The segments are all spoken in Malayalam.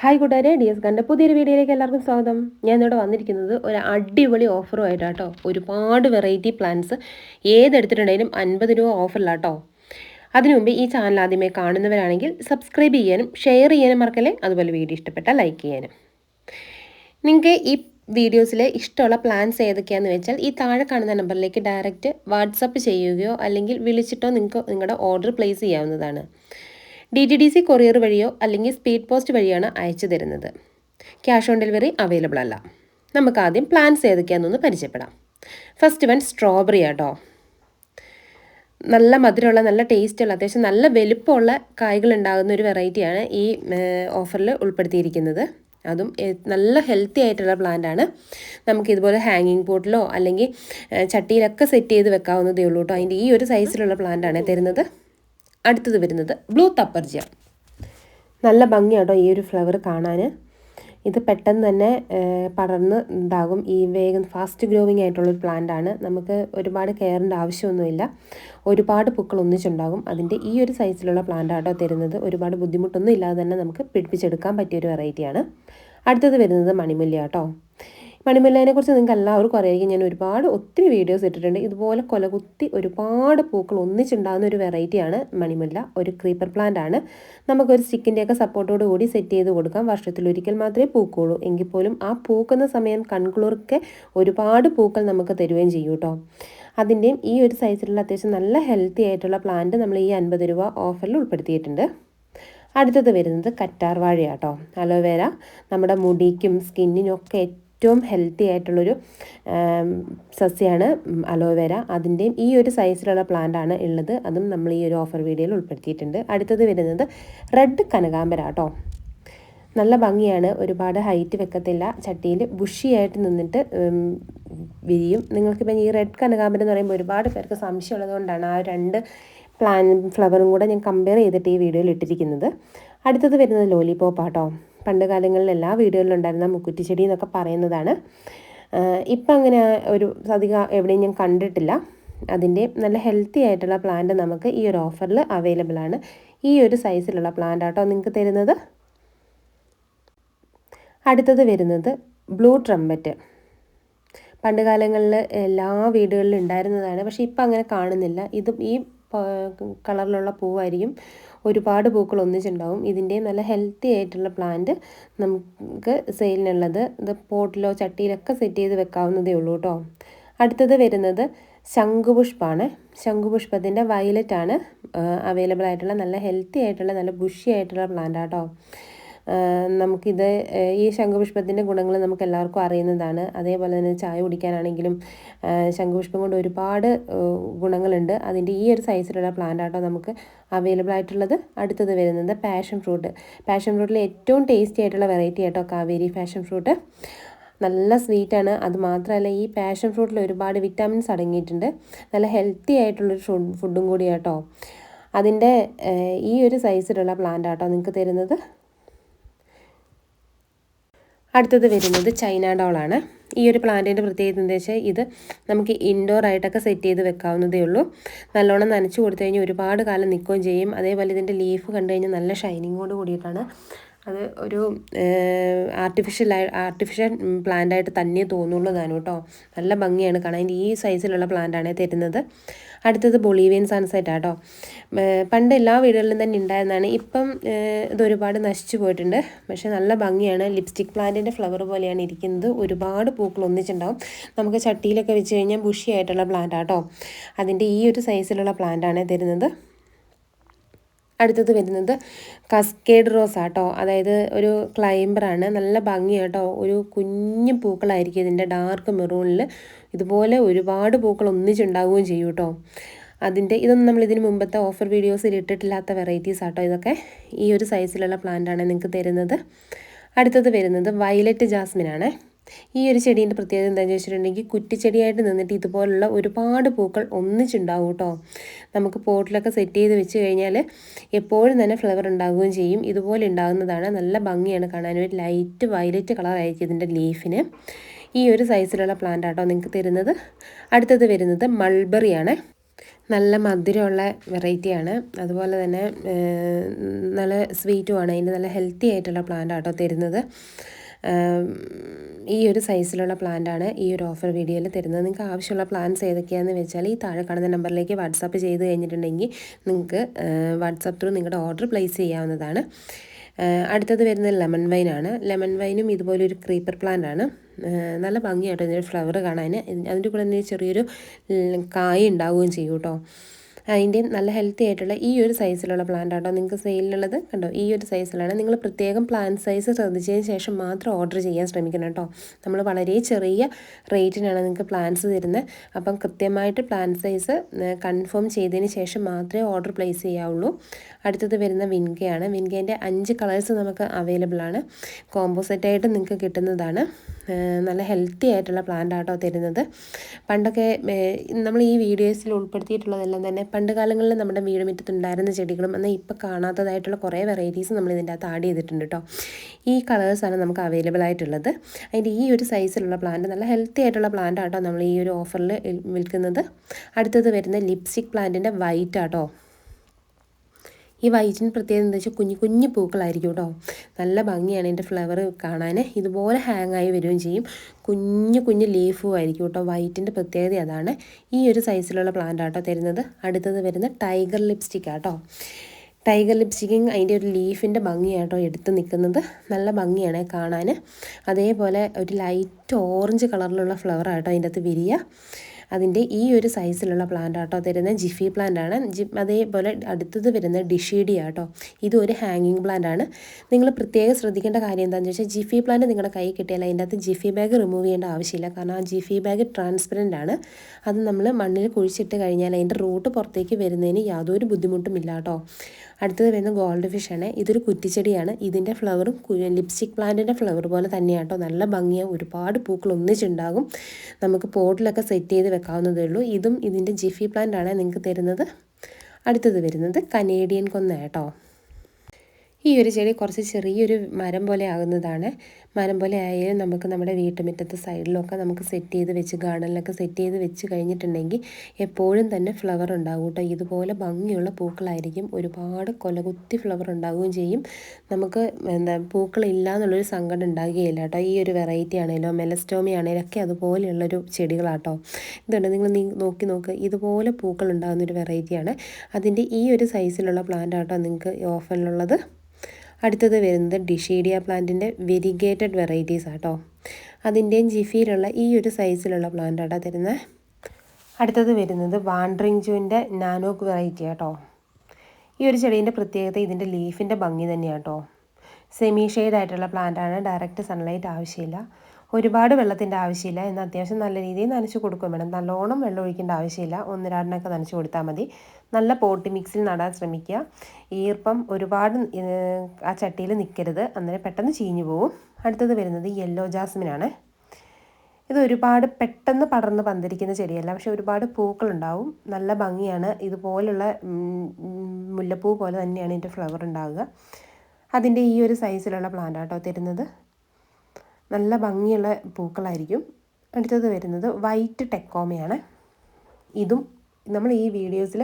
ഹായ് കൂട്ടുകാരെ ഡി എസ് കണ്ട പുതിയൊരു വീഡിയോയിലേക്ക് എല്ലാവർക്കും സ്വാഗതം. ഞാൻ ഇവിടെ വന്നിരിക്കുന്നത് ഒരു അടിപൊളി ഓഫറുമായിട്ടാട്ടോ ഒരുപാട് വെറൈറ്റി പ്ലാൻസ് ഏതെടുത്തിട്ടുണ്ടെങ്കിലും അൻപത് രൂപ ഓഫറിലാട്ടോ അതിനു മുമ്പ് ഈ ചാനൽ ആദ്യമേ കാണുന്നവരാണെങ്കിൽ സബ്സ്ക്രൈബ് ചെയ്യാനും ഷെയർ ചെയ്യാനും മറക്കല്ലേ? അതുപോലെ വീഡിയോ ഇഷ്ടപ്പെട്ടാൽ ലൈക്ക് ചെയ്യാനും. നിങ്ങൾക്ക് ഈ വീഡിയോസിൽ ഇഷ്ടമുള്ള പ്ലാൻസ് ഏതൊക്കെയാണെന്ന് വെച്ചാൽ ഈ താഴെ കാണുന്ന നമ്പറിലേക്ക് ഡയറക്റ്റ് വാട്സപ്പ് ചെയ്യുകയോ അല്ലെങ്കിൽ വിളിച്ചിട്ടോ നിങ്ങൾക്ക് നിങ്ങളുടെ ഓർഡർ പ്ലേസ് ചെയ്യാവുന്നതാണ്. D T D C courier വഴിയോ അല്ലെങ്കിൽ സ്പീഡ് പോസ്റ്റ് വഴിയാണ് അയച്ചു തരുന്നത്. ക്യാഷ് ഓൺ ഡെലിവറി അവൈലബിൾ അല്ല. നമുക്ക് ആദ്യം പ്ലാൻസ് ഏതൊക്കെയാണെന്നൊന്ന് പരിചയപ്പെടാം. ഫസ്റ്റ് വൺ സ്ട്രോബെറി ആട്ടോ. നല്ല മധുരമുള്ള നല്ല ടേസ്റ്റുള്ള അത്യാവശ്യം നല്ല വലുപ്പമുള്ള കായ്കൾ ഉണ്ടാകുന്ന ഒരു വെറൈറ്റിയാണ് ഈ ഓഫറിൽ ഉൾപ്പെടുത്തിയിരിക്കുന്നത്. അതും നല്ല ഹെൽത്തി ആയിട്ടുള്ള പ്ലാന്റ് ആണ്. നമുക്ക് ഇതുപോലെ ഹാങ്ങിങ് പോട്ടിലോ അല്ലെങ്കിൽ ചട്ടിയിലൊക്കെ സെറ്റ് ചെയ്ത് വെക്കാവുന്നതേ ഉള്ളൂ കേട്ടോ. അതിന്റെ ഈ ഒരു സൈസിലുള്ള പ്ലാന്റ് ആണ് തരുന്നത്. അടുത്തത് വരുന്നത് ബ്ലൂ തപ്പർജിയ. നല്ല ഭംഗിയാട്ടോ ഈ ഒരു ഫ്ലവർ കാണാൻ ഇത് പെട്ടെന്ന് തന്നെ പടർന്ന് ഉണ്ടാകും ഈ വേഗം ഫാസ്റ്റ് ഗ്രോവിങ് ആയിട്ടുള്ളൊരു പ്ലാന്റ് ആണ്. നമുക്ക് ഒരുപാട് കെയറിന്റെ ആവശ്യമൊന്നുമില്ല. ഒരുപാട് പൂക്കൾ ഒന്നിച്ചുണ്ടാകും. അതിന്റെ ഈ ഒരു സൈസിലുള്ള പ്ലാന്റ് ആട്ടോ തരുന്നത്. ഒരുപാട് ബുദ്ധിമുട്ടൊന്നും ഇല്ലാതെ തന്നെ നമുക്ക് പിടിപ്പിച്ചെടുക്കാൻ പറ്റിയൊരു വെറൈറ്റിയാണ് അടുത്തത് വരുന്നത് മണിമുല്ല കേട്ടോ മണിമുല്ലേനെ കുറിച്ച് നിങ്ങൾക്ക് എല്ലാവർക്കും അറിയായിരിക്കും. ഞാൻ ഒരുപാട് ഒത്തിരി വീഡിയോസ് ഇട്ടിട്ടുണ്ട്. ഇതുപോലെ കൊലകുത്തി ഒരുപാട് പൂക്കൾ ഒന്നിച്ചുണ്ടാകുന്ന ഒരു വെറൈറ്റിയാണ് മണിമല്ല. ഒരു ക്രീപ്പർ പ്ലാന്റ് ആണ്. നമുക്കൊരു സ്റ്റിക്കിന്റെയൊക്കെ സപ്പോർട്ടോട് കൂടി സെറ്റ് ചെയ്ത് കൊടുക്കാം. വർഷത്തിലൊരിക്കൽ മാത്രമേ പൂക്കുള്ളൂ. എങ്കിൽ പോലും ആ പൂക്കുന്ന സമയം കൺകുളിർക്ക് ഒരുപാട് പൂക്കൾ നമുക്ക് തരുകയും ചെയ്യും കേട്ടോ. അതിന്റെയും ഈ ഒരു സൈസിലുള്ള അത്യാവശ്യം നല്ല ഹെൽത്തി ആയിട്ടുള്ള പ്ലാന്റ് നമ്മൾ ഈ അൻപത് രൂപ ഓഫറിൽ ഉൾപ്പെടുത്തിയിട്ടുണ്ട്. അടുത്തത് വരുന്നത് കറ്റാർവാഴയാട്ടോ അലോവേര നമ്മുടെ മുടിക്കും സ്കിന്നിനും ഒക്കെ ഏറ്റവും ഹെൽത്തി ആയിട്ടുള്ളൊരു സസ്യമാണ് അലോവേര അതിന്റെയും ഈ ഒരു സൈസിലുള്ള പ്ലാന്റ് ആണ് ഉള്ളത് അതും നമ്മൾ ഈ ഒരു ഓഫർ വീഡിയോയിൽ ഉൾപ്പെടുത്തിയിട്ടുണ്ട്. അടുത്തത് വരുന്നത് റെഡ് കനകാമ്പര കേട്ടോ നല്ല ഭംഗിയാണ്. ഒരുപാട് ഹൈറ്റ് വെക്കത്തില്ല. ചട്ടിയിൽ ബുഷിയായിട്ട് നിന്നിട്ട് വിരിയും. നിങ്ങൾക്കിപ്പം ഈ റെഡ് കനകാമ്പരം എന്ന് പറയുമ്പോൾ ഒരുപാട് പേർക്ക് സംശയമുള്ളത് കൊണ്ടാണ് ആ രണ്ട് പ്ലാൻ ഫ്ലവറും കൂടെ ഞാൻ കമ്പയർ ചെയ്തിട്ട് ഈ വീഡിയോയിൽ ഇട്ടിരിക്കുന്നത്. അടുത്തത് വരുന്നത് ലോലിപോപ്പ് ആട്ടോ പണ്ട് കാലങ്ങളിൽ എല്ലാ വീടുകളിലും ഉണ്ടായിരുന്ന മുക്കുറ്റിച്ചെടി എന്നൊക്കെ പറയുന്നതാണ്. ഇപ്പം അങ്ങനെ ഒരു അധികം എവിടെയും ഞാൻ കണ്ടിട്ടില്ല. അതിന്റെ നല്ല ഹെൽത്തി ആയിട്ടുള്ള പ്ലാന്റ് നമുക്ക് ഈ ഒരു ഓഫറിൽ അവൈലബിൾ ആണ്. ഈ ഒരു സൈസിലുള്ള പ്ലാന്റ് ആട്ടോ നിങ്ങൾക്ക് തരുന്നത്. അടുത്തത് വരുന്നത് ബ്ലൂ ട്രംപറ്റ് പണ്ട് കാലങ്ങളിൽ എല്ലാ വീടുകളിലും ഉണ്ടായിരുന്നതാണ്. പക്ഷേ ഇപ്പം അങ്ങനെ കാണുന്നില്ല. ഇതും ഈ കളറിലുള്ള പൂവായിരിക്കും. ഒരുപാട് പൂക്കൾ ഒന്നിച്ചുണ്ടാവും. ഇതിന്റെ നല്ല ഹെൽത്തി ആയിട്ടുള്ള പ്ലാന്റ് നമുക്ക് സെയിലിനുള്ളത് ഇത് പോട്ടിലോ ചട്ടിയിലൊക്കെ സെറ്റ് ചെയ്ത് വെക്കാവുന്നതേ ഉള്ളൂ കേട്ടോ. അടുത്തത് വരുന്നത് ശംഖുപുഷ്പമാണ് ശംഖുപുഷ്പത്തിന്റെ വയലറ്റാണ് അവൈലബിൾ ആയിട്ടുള്ള നല്ല ഹെൽത്തി ആയിട്ടുള്ള നല്ല ബുഷി ആയിട്ടുള്ള പ്ലാന്റ് ആട്ടോ നമുക്കിത് ഈ ശംഖുപുഷ്പത്തിന്റെ ഗുണങ്ങൾ നമുക്ക് എല്ലാവർക്കും അറിയുന്നതാണ്. അതേപോലെ തന്നെ ചായ കുടിക്കാനാണെങ്കിലും ശംഖുപുഷ്പം കൊണ്ട് ഒരുപാട് ഗുണങ്ങളുണ്ട്. അതിന്റെ ഈ ഒരു സൈസിലുള്ള പ്ലാന്റ് ആട്ടോ നമുക്ക് അവൈലബിൾ ആയിട്ടുള്ളത് അടുത്തത് വരുന്നത് പാഷൻ ഫ്രൂട്ട് പാഷൻ ഫ്രൂട്ടിലെ ഏറ്റവും ടേസ്റ്റി ആയിട്ടുള്ള വെറൈറ്റി ആട്ടോ കാവേരി പാഷൻ ഫ്രൂട്ട് നല്ല സ്വീറ്റാണ് അത് മാത്രമല്ല ഈ പാഷൻ ഫ്രൂട്ടിൽ ഒരുപാട് വിറ്റാമിൻസ് അടങ്ങിയിട്ടുണ്ട്. നല്ല ഹെൽത്തി ആയിട്ടുള്ളൊരു ഫുഡും കൂടി കൂടിയാട്ടോ. അതിന്റെ ഈ ഒരു സൈസിലുള്ള പ്ലാന്റ് ആട്ടോ നിങ്ങൾക്ക് തരുന്നത്. അടുത്തത് വരുന്നത് ചൈന ഡോളാണ്. ഈ ഒരു പ്ലാന്റിന്റെ പ്രത്യേകത എന്താ വെച്ചാൽ ഇത് നമുക്ക് ഇൻഡോർ ആയിട്ടൊക്കെ സെറ്റ് ചെയ്ത് വെക്കാവുന്നതേ ഉള്ളൂ. നല്ലോണം നനച്ച് കൊടുത്തു കഴിഞ്ഞാൽ ഒരുപാട് കാലം നിൽക്കുകയും ചെയ്യും. അതേപോലെ ഇതിന്റെ ലീഫ് കണ്ടു കഴിഞ്ഞാൽ നല്ല ഷൈനിങ്ങോട് കൂടിയിട്ടാണ്. അത് ഒരു ആർട്ടിഫിഷ്യൽ ആർട്ടിഫിഷ്യൽ പ്ലാന്റായിട്ട് തന്നെ തോന്നുള്ളതാണ് കേട്ടോ. നല്ല ഭംഗിയാണ്. കാണാൻ ഈ സൈസിലുള്ള പ്ലാന്റാണ് തരുന്നത്. അടുത്തത് ബൊളീവിയൻ സൺസെറ്റ് ആട്ടോ പണ്ട് എല്ലാ വീടുകളിലും തന്നെ ഉണ്ടായിരുന്നതാണ്. ഇപ്പം ഇതൊരുപാട് നശിച്ചു പോയിട്ടുണ്ട്. പക്ഷേ നല്ല ഭംഗിയാണ്. ലിപ്സ്റ്റിക് പ്ലാന്റിന്റെ ഫ്ലവർ പോലെയാണ് ഇരിക്കുന്നത്. ഒരുപാട് പൂക്കൾ ഒന്നിച്ചുണ്ടാവും. നമുക്ക് ചട്ടിയിലൊക്കെ വെച്ച് കഴിഞ്ഞാൽ ബുഷി ആയിട്ടുള്ള പ്ലാന്റ് ആട്ടോ അതിന്റെ ഈ ഒരു സൈസിലുള്ള പ്ലാന്റാണ് തരുന്നത്. അടുത്തത് വരുന്നത് കസ്കേഡ് റോസ് ആട്ടോ അതായത് ഒരു ക്ലൈംബറാണ്. നല്ല ഭംഗിയാട്ടോ. ഒരു കുഞ്ഞു പൂക്കളായിരിക്കും ഇതിന്റെ ഡാർക്ക് മെറൂണിൽ ഇതുപോലെ ഒരുപാട് പൂക്കൾ ഒന്നിച്ചുണ്ടാവുകയും ചെയ്യും കേട്ടോ അതിന്റെ ഇതൊന്നും നമ്മൾ ഇതിന് മുമ്പത്തെ ഓഫർ വീഡിയോസിൽ ഇട്ടിട്ടില്ലാത്ത വെറൈറ്റീസ് ആട്ടോ. ഇതൊക്കെ ഈ ഒരു സൈസിലുള്ള പ്ലാന്റ് ആണ് നിങ്ങൾക്ക് തരുന്നത്. അടുത്തത് വരുന്നത് വയലറ്റ് ജാസ്മിൻ ജാസ്മിനാണ് ഈ ഒരു ചെടീന്റെ പ്രത്യേകത എന്താണെന്ന് വെച്ചിട്ടുണ്ടെങ്കിൽ കുറ്റിച്ചെടിയായിട്ട് നിന്നിട്ട് ഇതുപോലുള്ള ഒരുപാട് പൂക്കൾ ഒന്നിച്ചുണ്ടാവും കേട്ടോ നമുക്ക് പോട്ടിലൊക്കെ സെറ്റ് ചെയ്ത് വെച്ച് കഴിഞ്ഞാൽ എപ്പോഴും തന്നെ ഫ്ലവർ ഉണ്ടാവുകയും ചെയ്യും. ഇതുപോലെ ഉണ്ടാകുന്നതാണ് നല്ല ഭംഗിയാണ് കാണാൻ. ഒരു ലൈറ്റ് വയലറ്റ് കളറായിരിക്കും ഇതിന്റെ ലീഫിന് ഈ ഒരു സൈസിലുള്ള പ്ലാന്റ് ആട്ടോ നിങ്ങൾക്ക് തരുന്നത്. അടുത്തത് വരുന്നത് മൾബറിയാണ് നല്ല മധുരമുള്ള വെറൈറ്റിയാണ് അതുപോലെ തന്നെ നല്ല സ്വീറ്റുമാണ് അതിന്റെ നല്ല ഹെൽത്തി ആയിട്ടുള്ള പ്ലാന്റ് ആട്ടോ തരുന്നത്. ഈ ഒരു സൈസിലുള്ള പ്ലാന്റാണ് ഈ ഒരു ഓഫർ വീഡിയോയിൽ തരുന്നത്. നിങ്ങൾക്ക് ആവശ്യമുള്ള പ്ലാന്റ്സ് ഏതൊക്കെയാണെന്ന് വെച്ചാൽ ഈ താഴെ കാണുന്ന നമ്പറിലേക്ക് വാട്സാപ്പ് ചെയ്ത് കഴിഞ്ഞിട്ടുണ്ടെങ്കിൽ നിങ്ങൾക്ക് വാട്സാപ്പ് ത്രൂ നിങ്ങളുടെ ഓർഡർ പ്ലേസ് ചെയ്യാവുന്നതാണ്. അടുത്തത് വരുന്നത് ലെമൺ വൈനാണ് ലെമൺ വൈനും ഇതുപോലൊരു ക്രീപ്പർ പ്ലാന്റ് ആണ്. നല്ല ഭംഗിയായിട്ട് ഇതിന്റെ ഫ്ലവർ കാണാൻ അതിന്റെ കൂടെ തന്നെ ചെറിയൊരു കായ ഉണ്ടാവുകയും ചെയ്യും കേട്ടോ. അതിന്റെ നല്ല ഹെൽത്തി ആയിട്ടുള്ള ഈ ഒരു സൈസിലുള്ള പ്ലാന്റ് ആട്ടോ നിങ്ങൾക്ക് സെയിലുള്ളത് കണ്ടോ? ഈ ഒരു സൈസിലാണ് നിങ്ങൾ പ്രത്യേകം പ്ലാന്റ് സൈസ് ശ്രദ്ധിച്ചതിന് ശേഷം മാത്രം ഓർഡർ ചെയ്യാൻ ശ്രമിക്കണം കേട്ടോ. നമ്മൾ വളരെ ചെറിയ റേറ്റിനാണ് നിങ്ങൾക്ക് പ്ലാന്റ്സ് തരുന്നത് അപ്പം കൃത്യമായിട്ട് പ്ലാന്റ് സൈസ് കൺഫേം ചെയ്തതിന് ശേഷം മാത്രമേ ഓർഡർ പ്ലേസ് ചെയ്യാവുള്ളൂ. അടുത്തത് വരുന്ന വിൻകയാണ്. വിൻകേന്റെ അഞ്ച് കളേഴ്സ് നമുക്ക് അവൈലബിൾ ആണ്. കോമ്പോസെറ്റായിട്ട് നിങ്ങൾക്ക് കിട്ടുന്നതാണ്. നല്ല ഹെൽത്തി ആയിട്ടുള്ള പ്ലാന്റ് ആട്ടോ തരുന്നത്. പണ്ടൊക്കെ നമ്മൾ ഈ വീഡിയോസിൽ ഉൾപ്പെടുത്തിയിട്ടുള്ളതെല്ലാം തന്നെ പണ്ട് കാലങ്ങളിൽ നമ്മുടെ വീട് മുറ്റത്തുണ്ടായിരുന്ന ചെടികളും എന്നാൽ ഇപ്പോൾ കാണാത്തതായിട്ടുള്ള കുറേ വെറൈറ്റീസ് നമ്മൾ ഇതിന്റെ അകത്ത് ആഡ് ചെയ്തിട്ടുണ്ട് കേട്ടോ. ഈ കളേഴ്സാണ് നമുക്ക് അവൈലബിൾ ആയിട്ടുള്ളത്. അതിന്റെ ഈ ഒരു സൈസിലുള്ള പ്ലാന്റ് നല്ല ഹെൽത്തി ആയിട്ടുള്ള പ്ലാന്റ് ആട്ടോ നമ്മൾ ഈ ഒരു ഓഫറിൽ വിൽക്കുന്നത്. അടുത്തത് വരുന്ന ലിപ്സ്റ്റിക് പ്ലാന്റിന്റെ വൈറ്റ് ആട്ടോ ഈ വൈറ്റിന് പ്രത്യേകത എന്താ വെച്ചാൽ കുഞ്ഞു കുഞ്ഞു പൂക്കളായിരിക്കും കേട്ടോ. നല്ല ഭംഗിയാണ് എന്റെ ഫ്ലവർ കാണാൻ ഇതുപോലെ ഹാങ് ആയി വരികയും ചെയ്യും. കുഞ്ഞു കുഞ്ഞു ലീഫും ആയിരിക്കും കേട്ടോ. വൈറ്റിന്റെ പ്രത്യേകത അതാണ്. ഈ ഒരു സൈസിലുള്ള പ്ലാന്റ് ആട്ടോ തരുന്നത്. അടുത്തത് വരുന്ന ടൈഗർ ലിപ്സ്റ്റിക് ആട്ടോ. ടൈഗർ ലിപ്സ്റ്റിക്കിങ് അതിന്റെ ഒരു ലീഫിന്റെ ഭംഗിയാട്ടോ എടുത്ത് നിൽക്കുന്നത്. നല്ല ഭംഗിയാണ് കാണാൻ അതേപോലെ ഒരു ലൈറ്റ് ഓറഞ്ച് കളറിലുള്ള ഫ്ലവർ ആട്ടോ അതിന്റെ അകത്ത് വിരിയുക അതിന്റെ ഈ ഒരു സൈസിലുള്ള പ്ലാന്റ് ആട്ടോ തരുന്ന ജിഫി പ്ലാന്റ് ആണ്. ജി അതേപോലെ അടുത്തത് വരുന്ന ഡിഷീഡി ആട്ടോ. ഇതൊരു ഒരു ഹാങ്ങിങ് പ്ലാന്റ് ആണ്. നിങ്ങൾ പ്രത്യേകം ശ്രദ്ധിക്കേണ്ട കാര്യം എന്താണെന്ന് വെച്ചാൽ ജിഫി പ്ലാന്റ് നിങ്ങളുടെ കൈ കിട്ടിയാൽ അതിന്റെ അകത്ത് ജിഫി ബാഗ് റിമൂവ് ചെയ്യേണ്ട ആവശ്യമില്ല. കാരണം ആ ജിഫി ബാഗ് ട്രാൻസ്പെറന്റ് ആണ്. അത് നമ്മൾ മണ്ണിൽ കുഴിച്ചിട്ട് കഴിഞ്ഞാൽ അതിന്റെ റൂട്ട് പുറത്തേക്ക് വരുന്നതിന് യാതൊരു ബുദ്ധിമുട്ടും ഇല്ല കേട്ടോ. അടുത്തത് വരുന്ന ഗോൾഡ് ഫിഷ് ആണ്. ഇതൊരു കുറ്റിച്ചെടിയാണ്. ഇതിന്റെ ഫ്ലവറും ലിപ്സ്റ്റിക് പ്ലാന്റിന്റെ ഫ്ലവർ പോലെ തന്നെയാട്ടോ. നല്ല ഭംഗിയാണ് ഒരുപാട് പൂക്കൾ ഒന്നിച്ചുണ്ടാകും. നമുക്ക് പോട്ടിലൊക്കെ സെറ്റ് ചെയ്ത് വെക്കാവുന്നതേ ഉള്ളൂ. ഇതും ഇതിന്റെ ജിഫി പ്ലാന്റ് ആണ് നിങ്ങൾക്ക് തരുന്നത്. അടുത്തത് വരുന്നത് കനേഡിയൻ കൊന്ന കേട്ടോ ഈ ഒരു ചെടി കുറച്ച് ചെറിയൊരു മരം പോലെ ആകുന്നതാണ്. മരം പോലെ ആയാലും നമുക്ക് നമ്മുടെ വീട്ടുമുറ്റത്ത് സൈഡിലൊക്കെ നമുക്ക് സെറ്റ് ചെയ്ത് വെച്ച് ഗാർഡനിലൊക്കെ സെറ്റ് ചെയ്ത് വെച്ച് കഴിഞ്ഞിട്ടുണ്ടെങ്കിൽ എപ്പോഴും തന്നെ ഫ്ലവർ ഉണ്ടാകും കേട്ടോ. ഇതുപോലെ ഭംഗിയുള്ള പൂക്കളായിരിക്കും. ഒരുപാട് കൊലകുത്തി ഫ്ലവർ ഉണ്ടാവുകയും ചെയ്യും. നമുക്ക് എന്താ പൂക്കളില്ല എന്നുള്ളൊരു സങ്കടം ഉണ്ടാകുകയില്ല കേട്ടോ. ഈ ഒരു വെറൈറ്റി ആണെങ്കിലോ മെലസ്റ്റോമി ആണെങ്കിലും ഒക്കെ അതുപോലെയുള്ളൊരു ചെടികളാട്ടോ. ഇതുണ്ട്. നിങ്ങൾ നോക്കി നോക്ക്. ഇതുപോലെ പൂക്കൾ ഉണ്ടാകുന്നൊരു വെറൈറ്റിയാണ്. അതിന്റെ ഈ ഒരു സൈസിലുള്ള പ്ലാന്റ് ആട്ടോ നിങ്ങൾക്ക് ഓഫറിലുള്ളത്. അടുത്തത് വരുന്നത് ഡിഷീഡിയ പ്ലാന്റിന്റെ വെരിഗേറ്റഡ് വെറൈറ്റീസ് ആട്ടോ. അതിന്റെയും ജിഫിയിലുള്ള ഈ ഒരു സൈസിലുള്ള പ്ലാന്റ് ആട്ടോ തരുന്നത് അടുത്തത് വരുന്നത് വാണ്ടറിങ് ജൂവിന്റെ നാനോക്ക് വെറൈറ്റി ആട്ടോ. ഈ ഒരു ചെടീന്റെ പ്രത്യേകത ഇതിന്റെ ലീഫിന്റെ ഭംഗി തന്നെയാട്ടോ. സെമി ഷെയ്ഡ് ആയിട്ടുള്ള പ്ലാന്റാണ് ഡയറക്റ്റ് സൺലൈറ്റ് ആവശ്യമില്ല. ഒരുപാട് വെള്ളത്തിന്റെ ആവശ്യമില്ല. എന്ന് അത്യാവശ്യം നല്ല രീതിയിൽ നനച്ച് കൊടുക്കും വേണം. നല്ലോണം വെള്ളം ഒഴിക്കേണ്ട ആവശ്യമില്ല. ഒന്ന് രണ്ടെണ്ണമൊക്കെ നനച്ച് കൊടുത്താൽ മതി. നല്ല പോട്ടി മിക്സിൽ നടാൻ ശ്രമിക്കുക. ഈർപ്പം ഒരുപാട് ആ ചട്ടിയിൽ നിൽക്കരുത്. അന്നേരം പെട്ടെന്ന് ചീഞ്ഞു പോകും അടുത്തത് വരുന്നത് യെല്ലോ ജാസ്മിനാണ് ഇത് ഒരുപാട് പെട്ടെന്ന് പടർന്ന് പന്തിരിക്കുന്ന ചെടിയല്ല. പക്ഷെ ഒരുപാട് പൂക്കളുണ്ടാവും നല്ല ഭംഗിയാണ്. ഇതുപോലുള്ള മുല്ലപ്പൂ പോലെ തന്നെയാണ് ഇതിന്റെ ഫ്ലവർ ഉണ്ടാവുക. അതിന്റെ ഈ ഒരു സൈസിലുള്ള പ്ലാന്റ് ആട്ടോ തരുന്നത്. നല്ല ഭംഗിയുള്ള പൂക്കളായിരിക്കും. അടുത്തത് വരുന്നത് വൈറ്റ് ടെക്കോമയാണ് ഇതും നമ്മൾ ഈ വീഡിയോസിൽ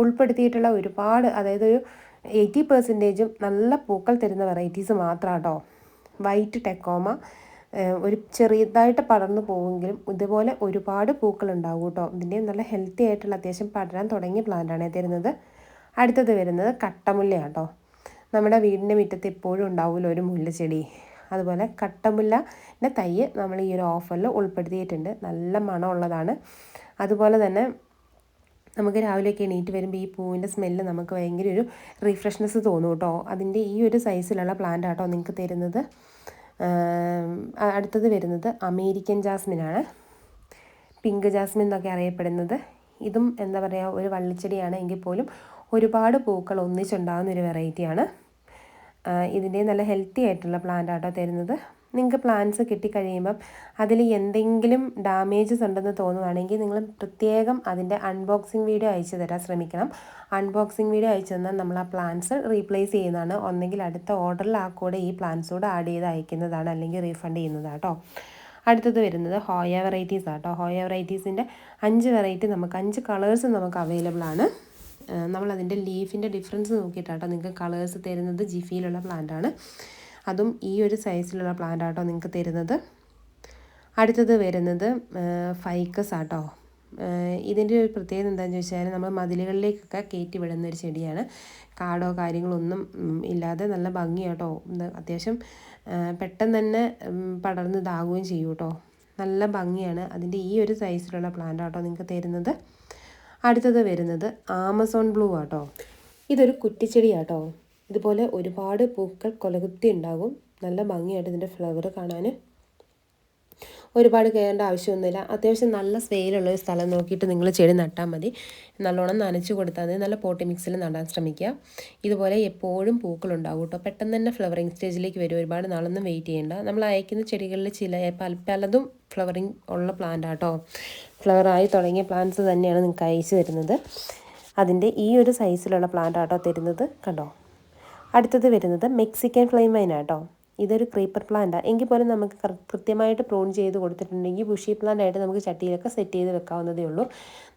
ഉൾപ്പെടുത്തിയിട്ടുള്ള ഒരുപാട് അതായത് ഒരു എയ്റ്റി പെർസെന്റേജും നല്ല പൂക്കൾ തരുന്ന വെറൈറ്റീസ് മാത്രം കേട്ടോ വൈറ്റ് ടെക്കോമ ഒരു ചെറിയതായിട്ട് പടർന്നു പോവുമെങ്കിലും ഇതുപോലെ ഒരുപാട് പൂക്കൾ ഉണ്ടാവും കേട്ടോ ഇതിന്റെ നല്ല ഹെൽത്തി ആയിട്ടുള്ള അത്യാവശ്യം പടരാൻ തുടങ്ങിയ പ്ലാന്റാണ് തരുന്നത്. അടുത്തത് വരുന്നത് കട്ടമുല്ലയാട്ടോ. നമ്മുടെ വീടിന്റെ മുറ്റത്ത് എപ്പോഴും ഉണ്ടാവുമല്ലോ ഒരു മുല്ലച്ചെടി? അതുപോലെ കട്ടമുല്ലന്റെ തൈ നമ്മൾ ഈ ഒരു ഓഫറിൽ ഉൾപ്പെടുത്തിയിട്ടുണ്ട്. നല്ല മണമുള്ളതാണ്. അതുപോലെ തന്നെ നമുക്ക് രാവിലെയൊക്കെ എണീറ്റ് വരുമ്പോൾ ഈ പൂവിന്റെ സ്മെല്ല് നമുക്ക് ഭയങ്കര ഒരു റിഫ്രഷ്നെസ് തോന്നും കേട്ടോ. അതിന്റെ ഈ ഒരു സൈസിലുള്ള പ്ലാന്റ് ആട്ടോ നിങ്ങൾക്ക് തരുന്നത്. അടുത്തത് വരുന്നത് അമേരിക്കൻ ജാസ്മിനാണ് പിങ്ക് ജാസ്മിൻ എന്നൊക്കെ അറിയപ്പെടുന്നത്. ഇതും എന്താ പറയുക ഒരു വള്ളിച്ചെടിയാണ് എങ്കിൽ പോലും ഒരുപാട് പൂക്കൾ ഒന്നിച്ചുണ്ടാകുന്ന ഒരു വെറൈറ്റിയാണ് ഇതിന്റെ നല്ല ഹെൽത്തി ആയിട്ടുള്ള പ്ലാന്റ് ആട്ടോ തരുന്നത്. നിങ്ങൾക്ക് പ്ലാന്റ്സ് കിട്ടിക്കഴിയുമ്പം അതിൽ എന്തെങ്കിലും ഡാമേജസ് ഉണ്ടെന്ന് തോന്നുവാണെങ്കിൽ നിങ്ങൾ പ്രത്യേകം അതിന്റെ അൺബോക്സിങ് വീഡിയോ അയച്ചു തരാൻ ശ്രമിക്കണം. അൺബോക്സിങ് വീഡിയോ അയച്ചു തന്നാൽ നമ്മൾ ആ പ്ലാന്റ്സ് റീപ്ലേസ് ചെയ്യുന്നതാണ്. ഒന്നെങ്കിൽ അടുത്ത ഓർഡറിൽ ആ കൂടെ ഈ പ്ലാന്റ്സ് കൂടെ ആഡ് ചെയ്ത് അയക്കുന്നതാണ് അല്ലെങ്കിൽ റീഫണ്ട് ചെയ്യുന്നതാട്ടോ. അടുത്തത് വരുന്നത് ഹോയ വെറൈറ്റീസ് ആട്ടോ. ഹോയ വെറൈറ്റീസിന്റെ അഞ്ച് വെറൈറ്റി നമുക്ക് അഞ്ച് കളേഴ്സ് നമുക്ക് അവൈലബിൾ ആണ്. നമ്മളതിന്റെ ലീഫിന്റെ ഡിഫറൻസ് നോക്കിയിട്ടാട്ടോ നിങ്ങൾക്ക് കളേഴ്സ് തരുന്നത് ജിഫിയിലുള്ള പ്ലാന്റാണ്. അതും ഈ ഒരു സൈസിലുള്ള പ്ലാന്റ് ആട്ടോ നിങ്ങൾക്ക് തരുന്നത്. അടുത്തത് വരുന്നത് ഫൈക്കസ് ആട്ടോ. ഇതിന്റെ ഒരു പ്രത്യേകത എന്താണെന്ന് ചോദിച്ചാൽ നമ്മൾ മതിലുകളിലേക്കൊക്കെ കയറ്റി വിടുന്ന ഒരു ചെടിയാണ്. കാടോ കാര്യങ്ങളൊന്നും ഇല്ലാതെ നല്ല ഭംഗിയാട്ടോ. അത്യാവശ്യം പെട്ടെന്ന് തന്നെ പടർന്ന് ഇതാകുകയും ചെയ്യും കേട്ടോ നല്ല ഭംഗിയാണ് അതിന്റെ ഈ ഒരു സൈസിലുള്ള പ്ലാന്റ് ആട്ടോ നിങ്ങൾക്ക് തരുന്നത്. അടുത്തത് വരുന്നത് ആമസോൺ ബ്ലൂ ആട്ടോ. ഇതൊരു കുറ്റിച്ചെടിയാട്ടോ. ഇതുപോലെ ഒരുപാട് പൂക്കൾ കൊലകുത്തി ഉണ്ടാകും നല്ല ഭംഗിയായിട്ട് ഇതിന്റെ ഫ്ലവർ കാണാൻ ഒരുപാട് കയറേണ്ട ആവശ്യമൊന്നുമില്ല. അത്യാവശ്യം നല്ല സ്മെയിലുള്ള ഒരു സ്ഥലം നോക്കിയിട്ട് നിങ്ങൾ ചെടി നട്ടാൽ മതി. നല്ലോണം നനച്ച് കൊടുത്താൽ മതി. നല്ല പോട്ടി മിക്സിൽ നടാൻ ശ്രമിക്കുക. ഇതുപോലെ എപ്പോഴും പൂക്കളുണ്ടാവും കേട്ടോ. പെട്ടെന്ന് തന്നെ ഫ്ലവറിങ് സ്റ്റേജിലേക്ക് വരും. ഒരുപാട് നാളൊന്നും വെയിറ്റ് ചെയ്യേണ്ട. നമ്മൾ അയക്കുന്ന ചെടികളിൽ ചില പല പലതും ഫ്ലവറിങ് ഉള്ള പ്ലാന്റ് ആട്ടോ ഫ്ലവറായി തുടങ്ങിയ പ്ലാന്റ്സ് തന്നെയാണ് നിങ്ങൾക്ക് അയച്ചു തരുന്നത്. അതിന്റെ ഈ ഒരു സൈസിലുള്ള പ്ലാന്റ് ആട്ടോ തരുന്നത്. കണ്ടോ? അടുത്തത് വരുന്നത് മെക്സിക്കൻ ഫ്ലെയിം വൈനാട്ടോ ഇതൊരു ക്രീപ്പർ പ്ലാന്റാണ് എങ്കിൽ പോലും നമുക്ക് കൃത്യമായിട്ട് പ്രൂൺ ചെയ്ത് കൊടുത്തിട്ടുണ്ടെങ്കിൽ ബുഷി പ്ലാന്റ് ആയിട്ട് നമുക്ക് ചട്ടിയിലൊക്കെ സെറ്റ് ചെയ്ത് വെക്കാവുന്നതേ ഉള്ളൂ.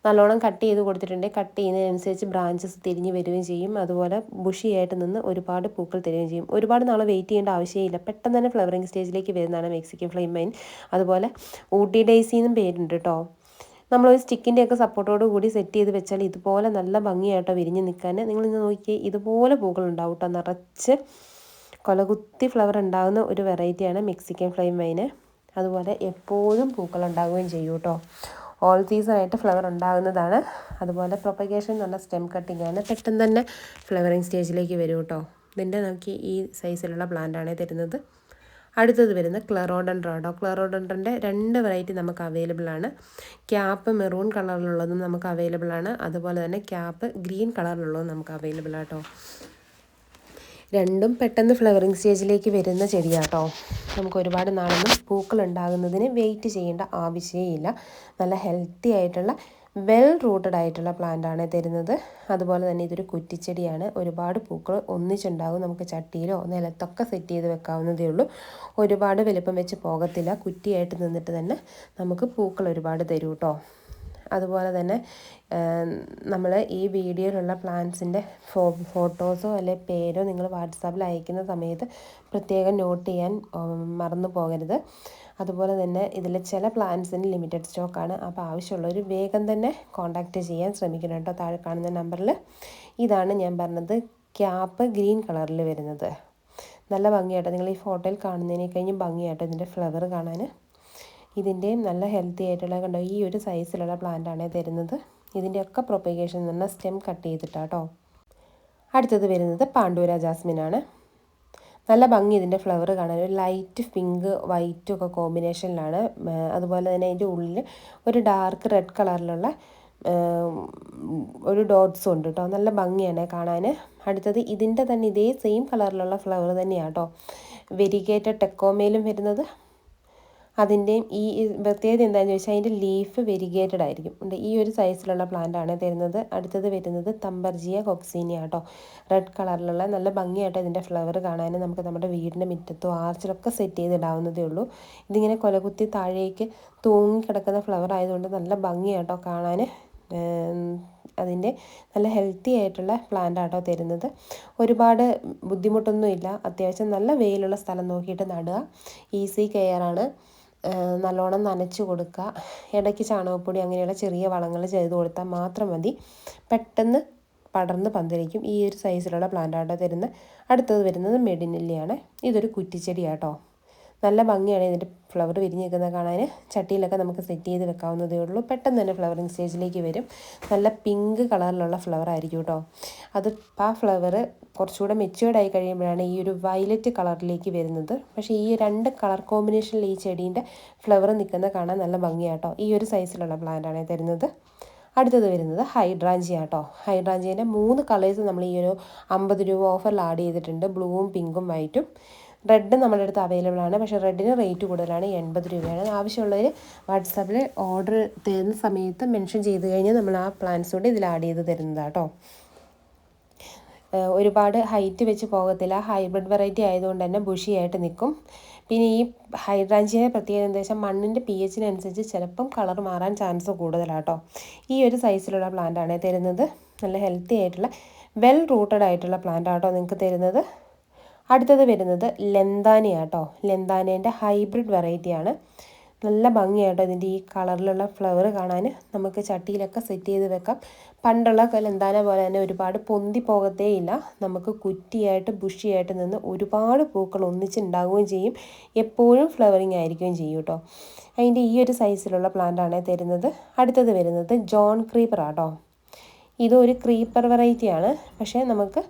നല്ലോണം കട്ട് ചെയ്ത് കൊടുത്തിട്ടുണ്ടെങ്കിൽ കട്ട് ചെയ്യുന്നതിനനുസരിച്ച് ബ്രാഞ്ചസ് തിരിഞ്ഞ് വരികയും ചെയ്യും. അതുപോലെ ബുഷിയായിട്ട് നിന്ന് ഒരുപാട് പൂക്കൾ തരികയും ചെയ്യും. ഒരുപാട് നാൾ വെയിറ്റ് ചെയ്യേണ്ട ആവശ്യമില്ല. പെട്ടെന്ന് തന്നെ ഫ്ലവറിങ് സ്റ്റേജിലേക്ക് വരുന്നതാണ് മെക്സിക്കൻ ഫ്ലെയിം മൈൻ അതുപോലെ ഊട്ടി ഡേയ്സി എന്നും പേരുണ്ട് കേട്ടോ നമ്മളൊരു സ്റ്റിക്കിന്റെ ഒക്കെ സപ്പോർട്ടോട് കൂടി സെറ്റ് ചെയ്ത് വെച്ചാൽ ഇതുപോലെ നല്ല ഭംഗിയായിട്ടോ വിരിഞ്ഞ് നിൽക്കാൻ. നിങ്ങൾ ഇന്ന് നോക്കിയേ ഇതുപോലെ പൂക്കൾ ഉണ്ടാവും കേട്ടോ നിറച്ച് കൊലകുത്തി ഫ്ലവർ ഉണ്ടാകുന്ന ഒരു വെറൈറ്റിയാണ് മെക്സിക്കൻ ഫ്ലെയിം വൈന് അതുപോലെ എപ്പോഴും പൂക്കൾ ഉണ്ടാകുകയും ചെയ്യും കേട്ടോ. ഓൾ സീസണായിട്ട് ഫ്ലവർ ഉണ്ടാകുന്നതാണ്. അതുപോലെ പ്രൊപ്പഗേഷൻ എന്ന് പറഞ്ഞാൽ സ്റ്റെം കട്ടിംഗ് ആണ്. പെട്ടെന്ന് തന്നെ ഫ്ലവറിങ് സ്റ്റേജിലേക്ക് വരും കേട്ടോ. ഇതിന്റെ നോക്കി ഈ സൈസിലുള്ള പ്ലാന്റാണ് തരുന്നത്. അടുത്തത് വരുന്നത് ക്ലറോഡൻഡ്രാട്ടോ ക്ലറോഡൻഡ്രന്റെ രണ്ട് വെറൈറ്റി നമുക്ക് അവൈലബിൾ ആണ്. ക്യാപ്പ് മെറൂൺ കളറിലുള്ളതും നമുക്ക് അവൈലബിൾ ആണ്. അതുപോലെ തന്നെ ക്യാപ്പ് ഗ്രീൻ കളറിലുള്ളതും നമുക്ക് അവൈലബിൾ ആട്ടോ രണ്ടും പെട്ടെന്ന് ഫ്ലവറിങ് സ്റ്റേജിലേക്ക് വരുന്ന ചെടിയാട്ടോ. നമുക്ക് ഒരുപാട് നാളൊന്നും പൂക്കൾ ഉണ്ടാകുന്നതിന് വെയിറ്റ് ചെയ്യേണ്ട ആവശ്യമില്ല നല്ല ഹെൽത്തി ആയിട്ടുള്ള വെൽ റൂട്ടഡ് ആയിട്ടുള്ള പ്ലാന്റാണ് തരുന്നത്. അതുപോലെ തന്നെ ഇതൊരു കുറ്റിച്ചെടിയാണ്. ഒരുപാട് പൂക്കൾ ഒന്നിച്ചുണ്ടാകും. നമുക്ക് ചട്ടിയിലോ നിലത്തൊക്കെ സെറ്റ് ചെയ്ത് വെക്കാവുന്നതേ ഉള്ളൂ. ഒരുപാട് വലിപ്പം വെച്ച് പോകത്തില്ല. കുറ്റിയായിട്ട് നിന്നിട്ട് തന്നെ നമുക്ക് പൂക്കൾ ഒരുപാട് തരും കേട്ടോ അതുപോലെ തന്നെ നമ്മൾ ഈ വീഡിയോയിലുള്ള പ്ലാൻസിന്റെ ഫോ ഫോട്ടോസോ അല്ലെ പേരോ നിങ്ങൾ വാട്സാപ്പിൽ അയക്കുന്ന സമയത്ത് പ്രത്യേകം നോട്ട് ചെയ്യാൻ മറന്നു പോകരുത്. അതുപോലെ തന്നെ ഇതിൽ ചില പ്ലാൻസിന് ലിമിറ്റഡ് സ്റ്റോക്കാണ്. അപ്പോൾ ആവശ്യമുള്ളവർ വേഗം തന്നെ കോൺടാക്റ്റ് ചെയ്യാൻ ശ്രമിക്കണം കേട്ടോ. താഴെ കാണുന്ന നമ്പറിൽ ഇതാണ് ഞാൻ പറഞ്ഞത് ക്യാപ്പ് ഗ്രീൻ കളറിൽ വരുന്നത്. നല്ല ഭംഗിയായിട്ട് നിങ്ങൾ ഈ ഫോട്ടോയിൽ കാണുന്നതിനെ കഴിഞ്ഞ് ഭംഗിയാട്ടോ ഇതിന്റെ ഫ്ലവർ കാണാൻ ഇതിന്റെയും നല്ല ഹെൽത്തി ആയിട്ടുള്ള കണ്ടോ ഈ ഒരു സൈസിലുള്ള പ്ലാന്റ് ആണ് തരുന്നത്. ഇതിന്റെയൊക്കെ പ്രൊപ്പഗേഷൻ എന്ന് പറഞ്ഞാൽ സ്റ്റെം കട്ട് ചെയ്തിട്ടാട്ടോ അടുത്തത് വരുന്നത് പാണ്ഡൂര ജാസ്മിനാണ് നല്ല ഭംഗി ഇതിന്റെ ഫ്ലവർ കാണാൻ ഒരു ലൈറ്റ് പിങ്ക് വൈറ്റും ഒക്കെ കോമ്പിനേഷനിലാണ് അതുപോലെ തന്നെ അതിന്റെ ഉള്ളിൽ ഒരു ഡാർക്ക് റെഡ് കളറിലുള്ള ഒരു ഡോട്ട്സും ഉണ്ട് കേട്ടോ നല്ല ഭംഗിയാണ് കാണാൻ. അടുത്തത് ഇതിന്റെ തന്നെ ഇതേ സെയിം കളറിലുള്ള ഫ്ലവർ തന്നെയാണ് കേട്ടോ വെരിഗേറ്റഡ് ടെക്കോമയിലും വരുന്നത്. അതിന്റെയും ഈ പ്രത്യേകത എന്താണെന്ന് ചോദിച്ചാൽ അതിന്റെ ലീഫ് വെരിഗേറ്റഡ് ആയിരിക്കും. ഈ ഒരു സൈസിലുള്ള പ്ലാന്റ് ആണ് തരുന്നത്. അടുത്തത് വരുന്നത് തമ്പർജിയ കൊക്സീനിയ കേട്ടോ റെഡ് കളറിലുള്ള നല്ല ഭംഗിയായിട്ട് ഇതിന്റെ ഫ്ലവർ കാണാനും നമുക്ക് നമ്മുടെ വീടിന്റെ മുറ്റത്തോ ആർച്ചിലൊക്കെ സെറ്റ് ചെയ്തിടാവുന്നതേ ഉള്ളൂ. ഇതിങ്ങനെ കൊലകുത്തി താഴേക്ക് തൂങ്ങി കിടക്കുന്ന ഫ്ലവർ ആയതുകൊണ്ട് നല്ല ഭംഗിയാട്ടോ കാണാൻ. അതിന്റെ നല്ല ഹെൽത്തി ആയിട്ടുള്ള പ്ലാന്റ് ആട്ടോ തരുന്നത്. ഒരുപാട് ബുദ്ധിമുട്ടൊന്നുമില്ല. അത്യാവശ്യം നല്ല വെയിലുള്ള സ്ഥലം നോക്കിയിട്ട് നടുക. ഈസി കെയർ ആണ്. നല്ലോണം നനച്ച് കൊടുക്കുക ഇടയ്ക്ക് ചാണകപ്പൊടി അങ്ങനെയുള്ള ചെറിയ വളങ്ങൾ ചെയ്ത് കൊടുത്താൽ മാത്രം മതി. പെട്ടെന്ന് പടർന്ന് പന്തലിക്കും. ഈ ഒരു സൈസിലുള്ള പ്ലാന്റാട്ടോ തരുന്ന അടുത്തത് വരുന്നത് മെഡിനെല്ലിയാണ് ഇതൊരു കുറ്റിച്ചെടിയാട്ടോ. നല്ല ഭംഗിയാണ് ഇതിന്റെ ഫ്ലവർ വിരിഞ്ഞ് നിൽക്കുന്നത് കാണാൻ. ചട്ടിയിലൊക്കെ നമുക്ക് സെറ്റ് ചെയ്ത് വെക്കാവുന്നതേ ഉള്ളൂ. പെട്ടെന്ന് തന്നെ ഫ്ലവറിങ് സ്റ്റേജിലേക്ക് വരും. നല്ല പിങ്ക് കളറിലുള്ള ഫ്ലവർ ആയിരിക്കും കേട്ടോ അത് ആ ഫ്ലവർ കുറച്ചുകൂടെ മെച്ചുവേർഡ് ആയി കഴിയുമ്പോഴാണ് ഈ ഒരു വയലറ്റ് കളറിലേക്ക് വരുന്നത്. പക്ഷേ ഈ രണ്ട് കളർ കോമ്പിനേഷനിൽ ഈ ചെടീന്റെ ഫ്ലവർ നിൽക്കുന്ന കാണാൻ നല്ല ഭംഗിയാട്ടോ ഈ ഒരു സൈസിലുള്ള പ്ലാന്റാണ് തരുന്നത്. അടുത്തത് വരുന്നത് ഹൈഡ്രാഞ്ചിയ കേട്ടോ ഹൈഡ്രാഞ്ചീന്റെ മൂന്ന് കളേഴ്സ് നമ്മൾ ഈ ഒരു അമ്പത് രൂപ ഓഫറിൽ ആഡ് ചെയ്തിട്ടുണ്ട്. ബ്ലൂവും പിങ്കും വൈറ്റും റെഡ് നമ്മുടെ അടുത്ത് അവൈലബിൾ ആണ്. പക്ഷേ റെഡിന് റേറ്റ് കൂടുതലാണ് എൺപത് രൂപയാണ്. ആവശ്യമുള്ളവർ വാട്സാപ്പിൽ ഓർഡർ തരുന്ന സമയത്ത് മെൻഷൻ ചെയ്ത് കഴിഞ്ഞാൽ നമ്മൾ ആ പ്ലാൻസ് കൂടി ഇതിൽ ആഡ് ചെയ്ത് തരുന്നതാട്ടോ ഒരുപാട് ഹൈറ്റ് വെച്ച് പോകത്തില്ല. ഹൈബ്രിഡ് വെറൈറ്റി ആയതുകൊണ്ട് തന്നെ ബുഷിയായിട്ട് നിൽക്കും പിന്നെ ഈ ഹൈഡ്രാഞ്ചിയുടെ പ്രത്യേകത എന്താ വെച്ചാൽ മണ്ണിന്റെ പി എച്ചിനനുസരിച്ച് ചിലപ്പം കളർ മാറാൻ ചാൻസ് കൂടുതലാട്ടോ ഈ ഒരു സൈസിലുള്ള പ്ലാന്റാണ് തരുന്നത്. നല്ല ഹെൽത്തി ആയിട്ടുള്ള വെൽ റൂട്ടഡ് ആയിട്ടുള്ള പ്ലാന്റ് ആട്ടോ നിങ്ങൾക്ക് തരുന്നത്. അടുത്തത് വരുന്നത് ലെന്താനയാട്ടോ ലെന്താനേന്റെ ഹൈബ്രിഡ് വെറൈറ്റിയാണ്. നല്ല ഭംഗിയായിട്ടോ ഇതിന്റെ ഈ കളറിലുള്ള ഫ്ലവർ കാണാൻ. നമുക്ക് ചട്ടിയിലൊക്കെ സെറ്റ് ചെയ്ത് വെക്കാം. പണ്ടുള്ള ലെന്താന പോലെ തന്നെ ഒരുപാട് പൊന്തി പോകത്തേയില്ല നമുക്ക് കുറ്റിയായിട്ട് ബുഷിയായിട്ട് നിന്ന് ഒരുപാട് പൂക്കൾ ഒന്നിച്ചുണ്ടാവുകയും ചെയ്യും. എപ്പോഴും ഫ്ലവറിങ് ആയിരിക്കുകയും ചെയ്യും കേട്ടോ അതിന്റെ ഈ ഒരു സൈസിലുള്ള പ്ലാന്റാണ് തരുന്നത്. അടുത്തത് വരുന്നത് ജോൺ ക്രീപ്പർ ആട്ടോ ഇതൊരു ക്രീപ്പർ വെറൈറ്റിയാണ് പക്ഷേ നമുക്ക്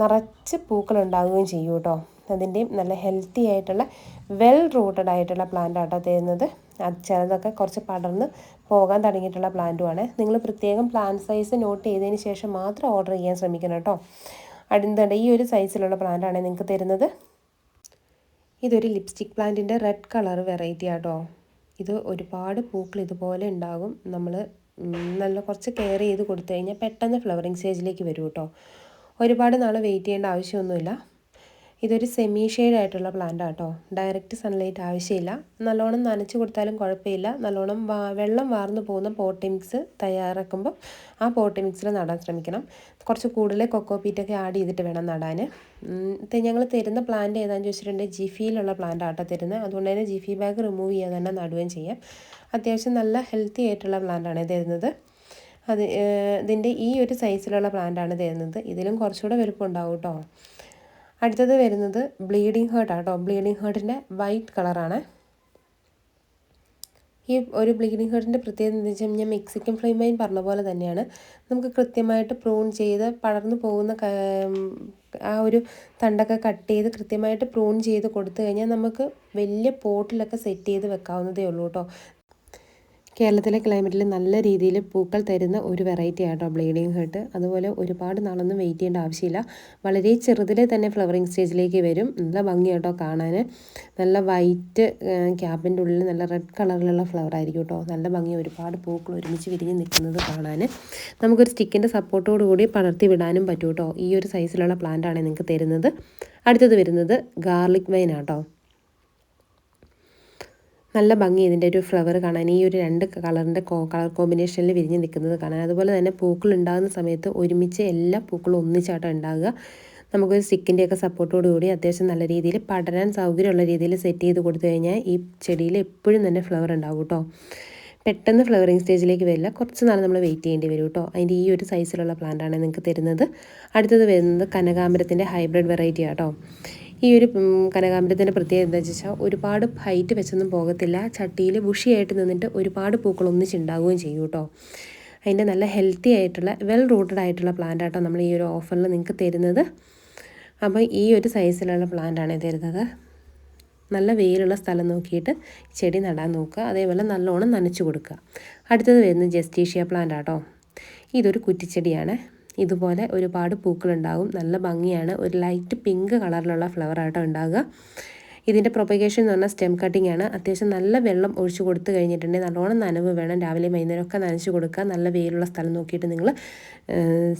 നിറച്ച് പൂക്കൾ ഉണ്ടാകുകയും ചെയ്യും കേട്ടോ. അതിന്റെയും നല്ല ഹെൽത്തി ആയിട്ടുള്ള വെൽ റൂട്ടഡ് ആയിട്ടുള്ള പ്ലാന്റ് ആട്ടോ തരുന്നത്. അത് ചിലതൊക്കെ കുറച്ച് പടർന്ന് പോകാൻ തുടങ്ങിയിട്ടുള്ള പ്ലാന്റുമാണ് നിങ്ങൾ പ്രത്യേകം പ്ലാന്റ് സൈസ് നോട്ട് ചെയ്തതിന് ശേഷം മാത്രം ഓർഡർ ചെയ്യാൻ ശ്രമിക്കണം കേട്ടോ. അടുത്തണ്ട് ഈ ഒരു സൈസിലുള്ള പ്ലാന്റാണ് നിങ്ങൾക്ക് തരുന്നത്. ഇതൊരു ലിപ്സ്റ്റിക് പ്ലാന്റിന്റെ റെഡ് കളർ വെറൈറ്റി ആട്ടോ. ഇത് ഒരുപാട് പൂക്കൾ ഇതുപോലെ ഉണ്ടാകും. നമ്മൾ നല്ല കുറച്ച് കെയർ ചെയ്ത് കൊടുത്തു കഴിഞ്ഞാൽ പെട്ടെന്ന് ഫ്ലവറിങ് സ്റ്റേജിലേക്ക് വരും കേട്ടോ ഒരുപാട് നാൾ വെയിറ്റ് ചെയ്യേണ്ട ആവശ്യമൊന്നുമില്ല. ഇതൊരു സെമി ഷെയ്ഡ് ആയിട്ടുള്ള പ്ലാന്റ് ആട്ടോ. ഡയറക്റ്റ് സൺലൈറ്റ് ആവശ്യമില്ല. നല്ലോണം നനച്ച് കൊടുത്താലും കുഴപ്പമില്ല. നല്ലോണം വെള്ളം വാർന്നു പോകുന്ന പോട്ടി മിക്സ് തയ്യാറാക്കുമ്പോൾ ആ പോട്ടി മിക്സിൽ നടാൻ ശ്രമിക്കണം. കുറച്ച് കൂടുതൽ കൊക്കോ പീറ്റൊക്കെ ആഡ് ചെയ്തിട്ട് വേണം നടാൻ. ഞങ്ങൾ തരുന്ന പ്ലാന്റ് ഏതാണെന്ന് ചോദിച്ചിട്ടുണ്ടെങ്കിൽ ജിഫിയിലുള്ള പ്ലാന്റ് ആട്ടോ തരുന്നത് അതുകൊണ്ട് തന്നെ ജിഫി ബാഗ് റിമൂവ് ചെയ്യാതെ തന്നെ നടുകയും ചെയ്യാം. അത്യാവശ്യം നല്ല ഹെൽത്തി ആയിട്ടുള്ള പ്ലാന്റാണ് തരുന്നത്. അത് ഇതിന്റെ ഈ ഒരു സൈസിലുള്ള പ്ലാന്റാണ് തരുന്നത്. ഇതിലും കുറച്ചുകൂടെ വലുപ്പം ഉണ്ടാവും കേട്ടോ അടുത്തത് വരുന്നത് ബ്ലീഡിങ് ഹേർട്ട് ആട്ടോ. ബ്ലീഡിങ് ഹേർട്ടിന്റെ വൈറ്റ് കളറാണ് ഈ ഒരു ബ്ലീഡിങ് ഹേർട്ടിന്റെ പ്രത്യേകത എന്താ വെച്ച് കഴിഞ്ഞാൽ മെക്സിക്കൻ ഫ്ലെയിം പറഞ്ഞ പോലെ തന്നെയാണ്. നമുക്ക് കൃത്യമായിട്ട് പ്രൂൺ ചെയ്ത് പടർന്നു പോകുന്ന ആ ഒരു തണ്ടൊക്കെ കട്ട് ചെയ്ത് കൃത്യമായിട്ട് പ്രൂൺ ചെയ്ത് കൊടുത്തു കഴിഞ്ഞാൽ നമുക്ക് വലിയ പോട്ടിലൊക്കെ സെറ്റ് ചെയ്ത് വെക്കാവുന്നതേ ഉള്ളൂ കേട്ടോ കേരളത്തിലെ ക്ലൈമറ്റിൽ നല്ല രീതിയിൽ പൂക്കൾ തരുന്ന ഒരു വെറൈറ്റി ആട്ടോ ബ്ലീഡിങ് ഹേർട്ട്. അതുപോലെ ഒരുപാട് നാളൊന്നും വെയിറ്റ് ചെയ്യേണ്ട ആവശ്യമില്ല. വളരെ ചെറുതിലെ തന്നെ ഫ്ലവറിങ് സ്റ്റേജിലേക്ക് വരും. നല്ല ഭംഗിയാട്ടോ കാണാൻ നല്ല വൈറ്റ് ക്യാപ്പിന്റെ ഉള്ളിൽ നല്ല റെഡ് കളറിലുള്ള ഫ്ലവർ ആയിരിക്കും കേട്ടോ നല്ല ഭംഗി ഒരുപാട് പൂക്കൾ ഒരുമിച്ച് വിരിഞ്ഞ് നിൽക്കുന്നത് കാണാൻ നമുക്കൊരു സ്റ്റിക്കിന്റെ സപ്പോർട്ടോട് കൂടി പടർത്തി വിടാനും പറ്റും കേട്ടോ ഈ ഒരു സൈസിലുള്ള പ്ലാന്റാണ് നിങ്ങൾക്ക് തരുന്നത്. അടുത്തത് വരുന്നത് ഗാർലിക് വൈൻ ആട്ടോ. നല്ല ഭംഗി ഇതിന്റെ ഒരു ഫ്ലവർ കാണാൻ. ഈ ഒരു രണ്ട് കളറിന്റെ കളർ കോമ്പിനേഷനിൽ വിരിഞ്ഞ് നിൽക്കുന്നത് കാണാൻ. അതുപോലെ തന്നെ പൂക്കൾ ഉണ്ടാകുന്ന സമയത്ത് ഒരുമിച്ച് എല്ലാ പൂക്കളും ഒന്നിച്ചാട്ടം ഉണ്ടാകുക നമുക്കൊരു സ്റ്റിക്കിന്റെയൊക്കെ സപ്പോർട്ടോട് കൂടി അത്യാവശ്യം നല്ല രീതിയിൽ പടരാൻ സൗകര്യമുള്ള രീതിയിൽ സെറ്റ് ചെയ്ത് കൊടുത്തു കഴിഞ്ഞാൽ ഈ ചെടിയിൽ എപ്പോഴും തന്നെ ഫ്ലവർ ഉണ്ടാവും കേട്ടോ പെട്ടെന്ന് ഫ്ലവറിങ് സ്റ്റേജിലേക്ക് വരില്ല. കുറച്ച് നാൾ നമ്മൾ വെയിറ്റ് ചെയ്യേണ്ടി വരും കേട്ടോ അതിന്റെ ഈ ഒരു സൈസിലുള്ള പ്ലാന്റാണ് നിങ്ങൾക്ക് തരുന്നത്. അടുത്തത് വരുന്നത് കനകാമരത്തിന്റെ ഹൈബ്രിഡ് വെറൈറ്റി ആട്ടോ. ഈ ഒരു കനകാമ്പരത്തിന്റെ പ്രത്യേകത എന്താ വെച്ചാൽ ഒരുപാട് ഹൈറ്റ് വെച്ചൊന്നും പോകത്തില്ല. ചട്ടിയിൽ ബുഷിയായിട്ട് നിന്നിട്ട് ഒരുപാട് പൂക്കൾ ഒന്നിച്ചുണ്ടാവുകയും ചെയ്യും കേട്ടോ. അതിന്റെ നല്ല ഹെൽത്തി ആയിട്ടുള്ള വെൽ റൂട്ടഡ് ആയിട്ടുള്ള പ്ലാന്റ് ആട്ടോ നമ്മൾ ഈ ഒരു ഓഫറിൽ നിങ്ങൾക്ക് തരുന്നത്. അപ്പോൾ ഈ ഒരു സൈസിലുള്ള പ്ലാന്റാണ് തരുന്നത്. നല്ല വെയിലുള്ള സ്ഥലം നോക്കിയിട്ട് ചെടി നടാൻ നോക്കുക. അതേപോലെ നല്ലോണം നനച്ചു കൊടുക്കുക. അടുത്തത് വരുന്നത് ജസ്റ്റീഷ്യ പ്ലാന്റ് ആട്ടോ. ഇതൊരു കുറ്റിച്ചെടിയാണ്. ഇതുപോലെ ഒരുപാട് പൂക്കളുണ്ടാകും നല്ല ഭംഗിയാണ്. ഒരു ലൈറ്റ് പിങ്ക് കളറിലുള്ള ഫ്ലവർ ആട്ടോ ഉണ്ടാകുക ഇതിന്റെ പ്രൊപ്പഗേഷൻ എന്ന് പറഞ്ഞാൽ സ്റ്റെം കട്ടിംഗ് ആണ്. അത്യാവശ്യം നല്ല വെള്ളം ഒഴിച്ചു കൊടുത്തു കഴിഞ്ഞിട്ടുണ്ടെങ്കിൽ നല്ലോണം നനവ് വേണം. രാവിലെ വൈകുന്നേരം ഒക്കെ നനച്ച് കൊടുക്കുക. നല്ല വെയിലുള്ള സ്ഥലം നോക്കിയിട്ട് നിങ്ങൾ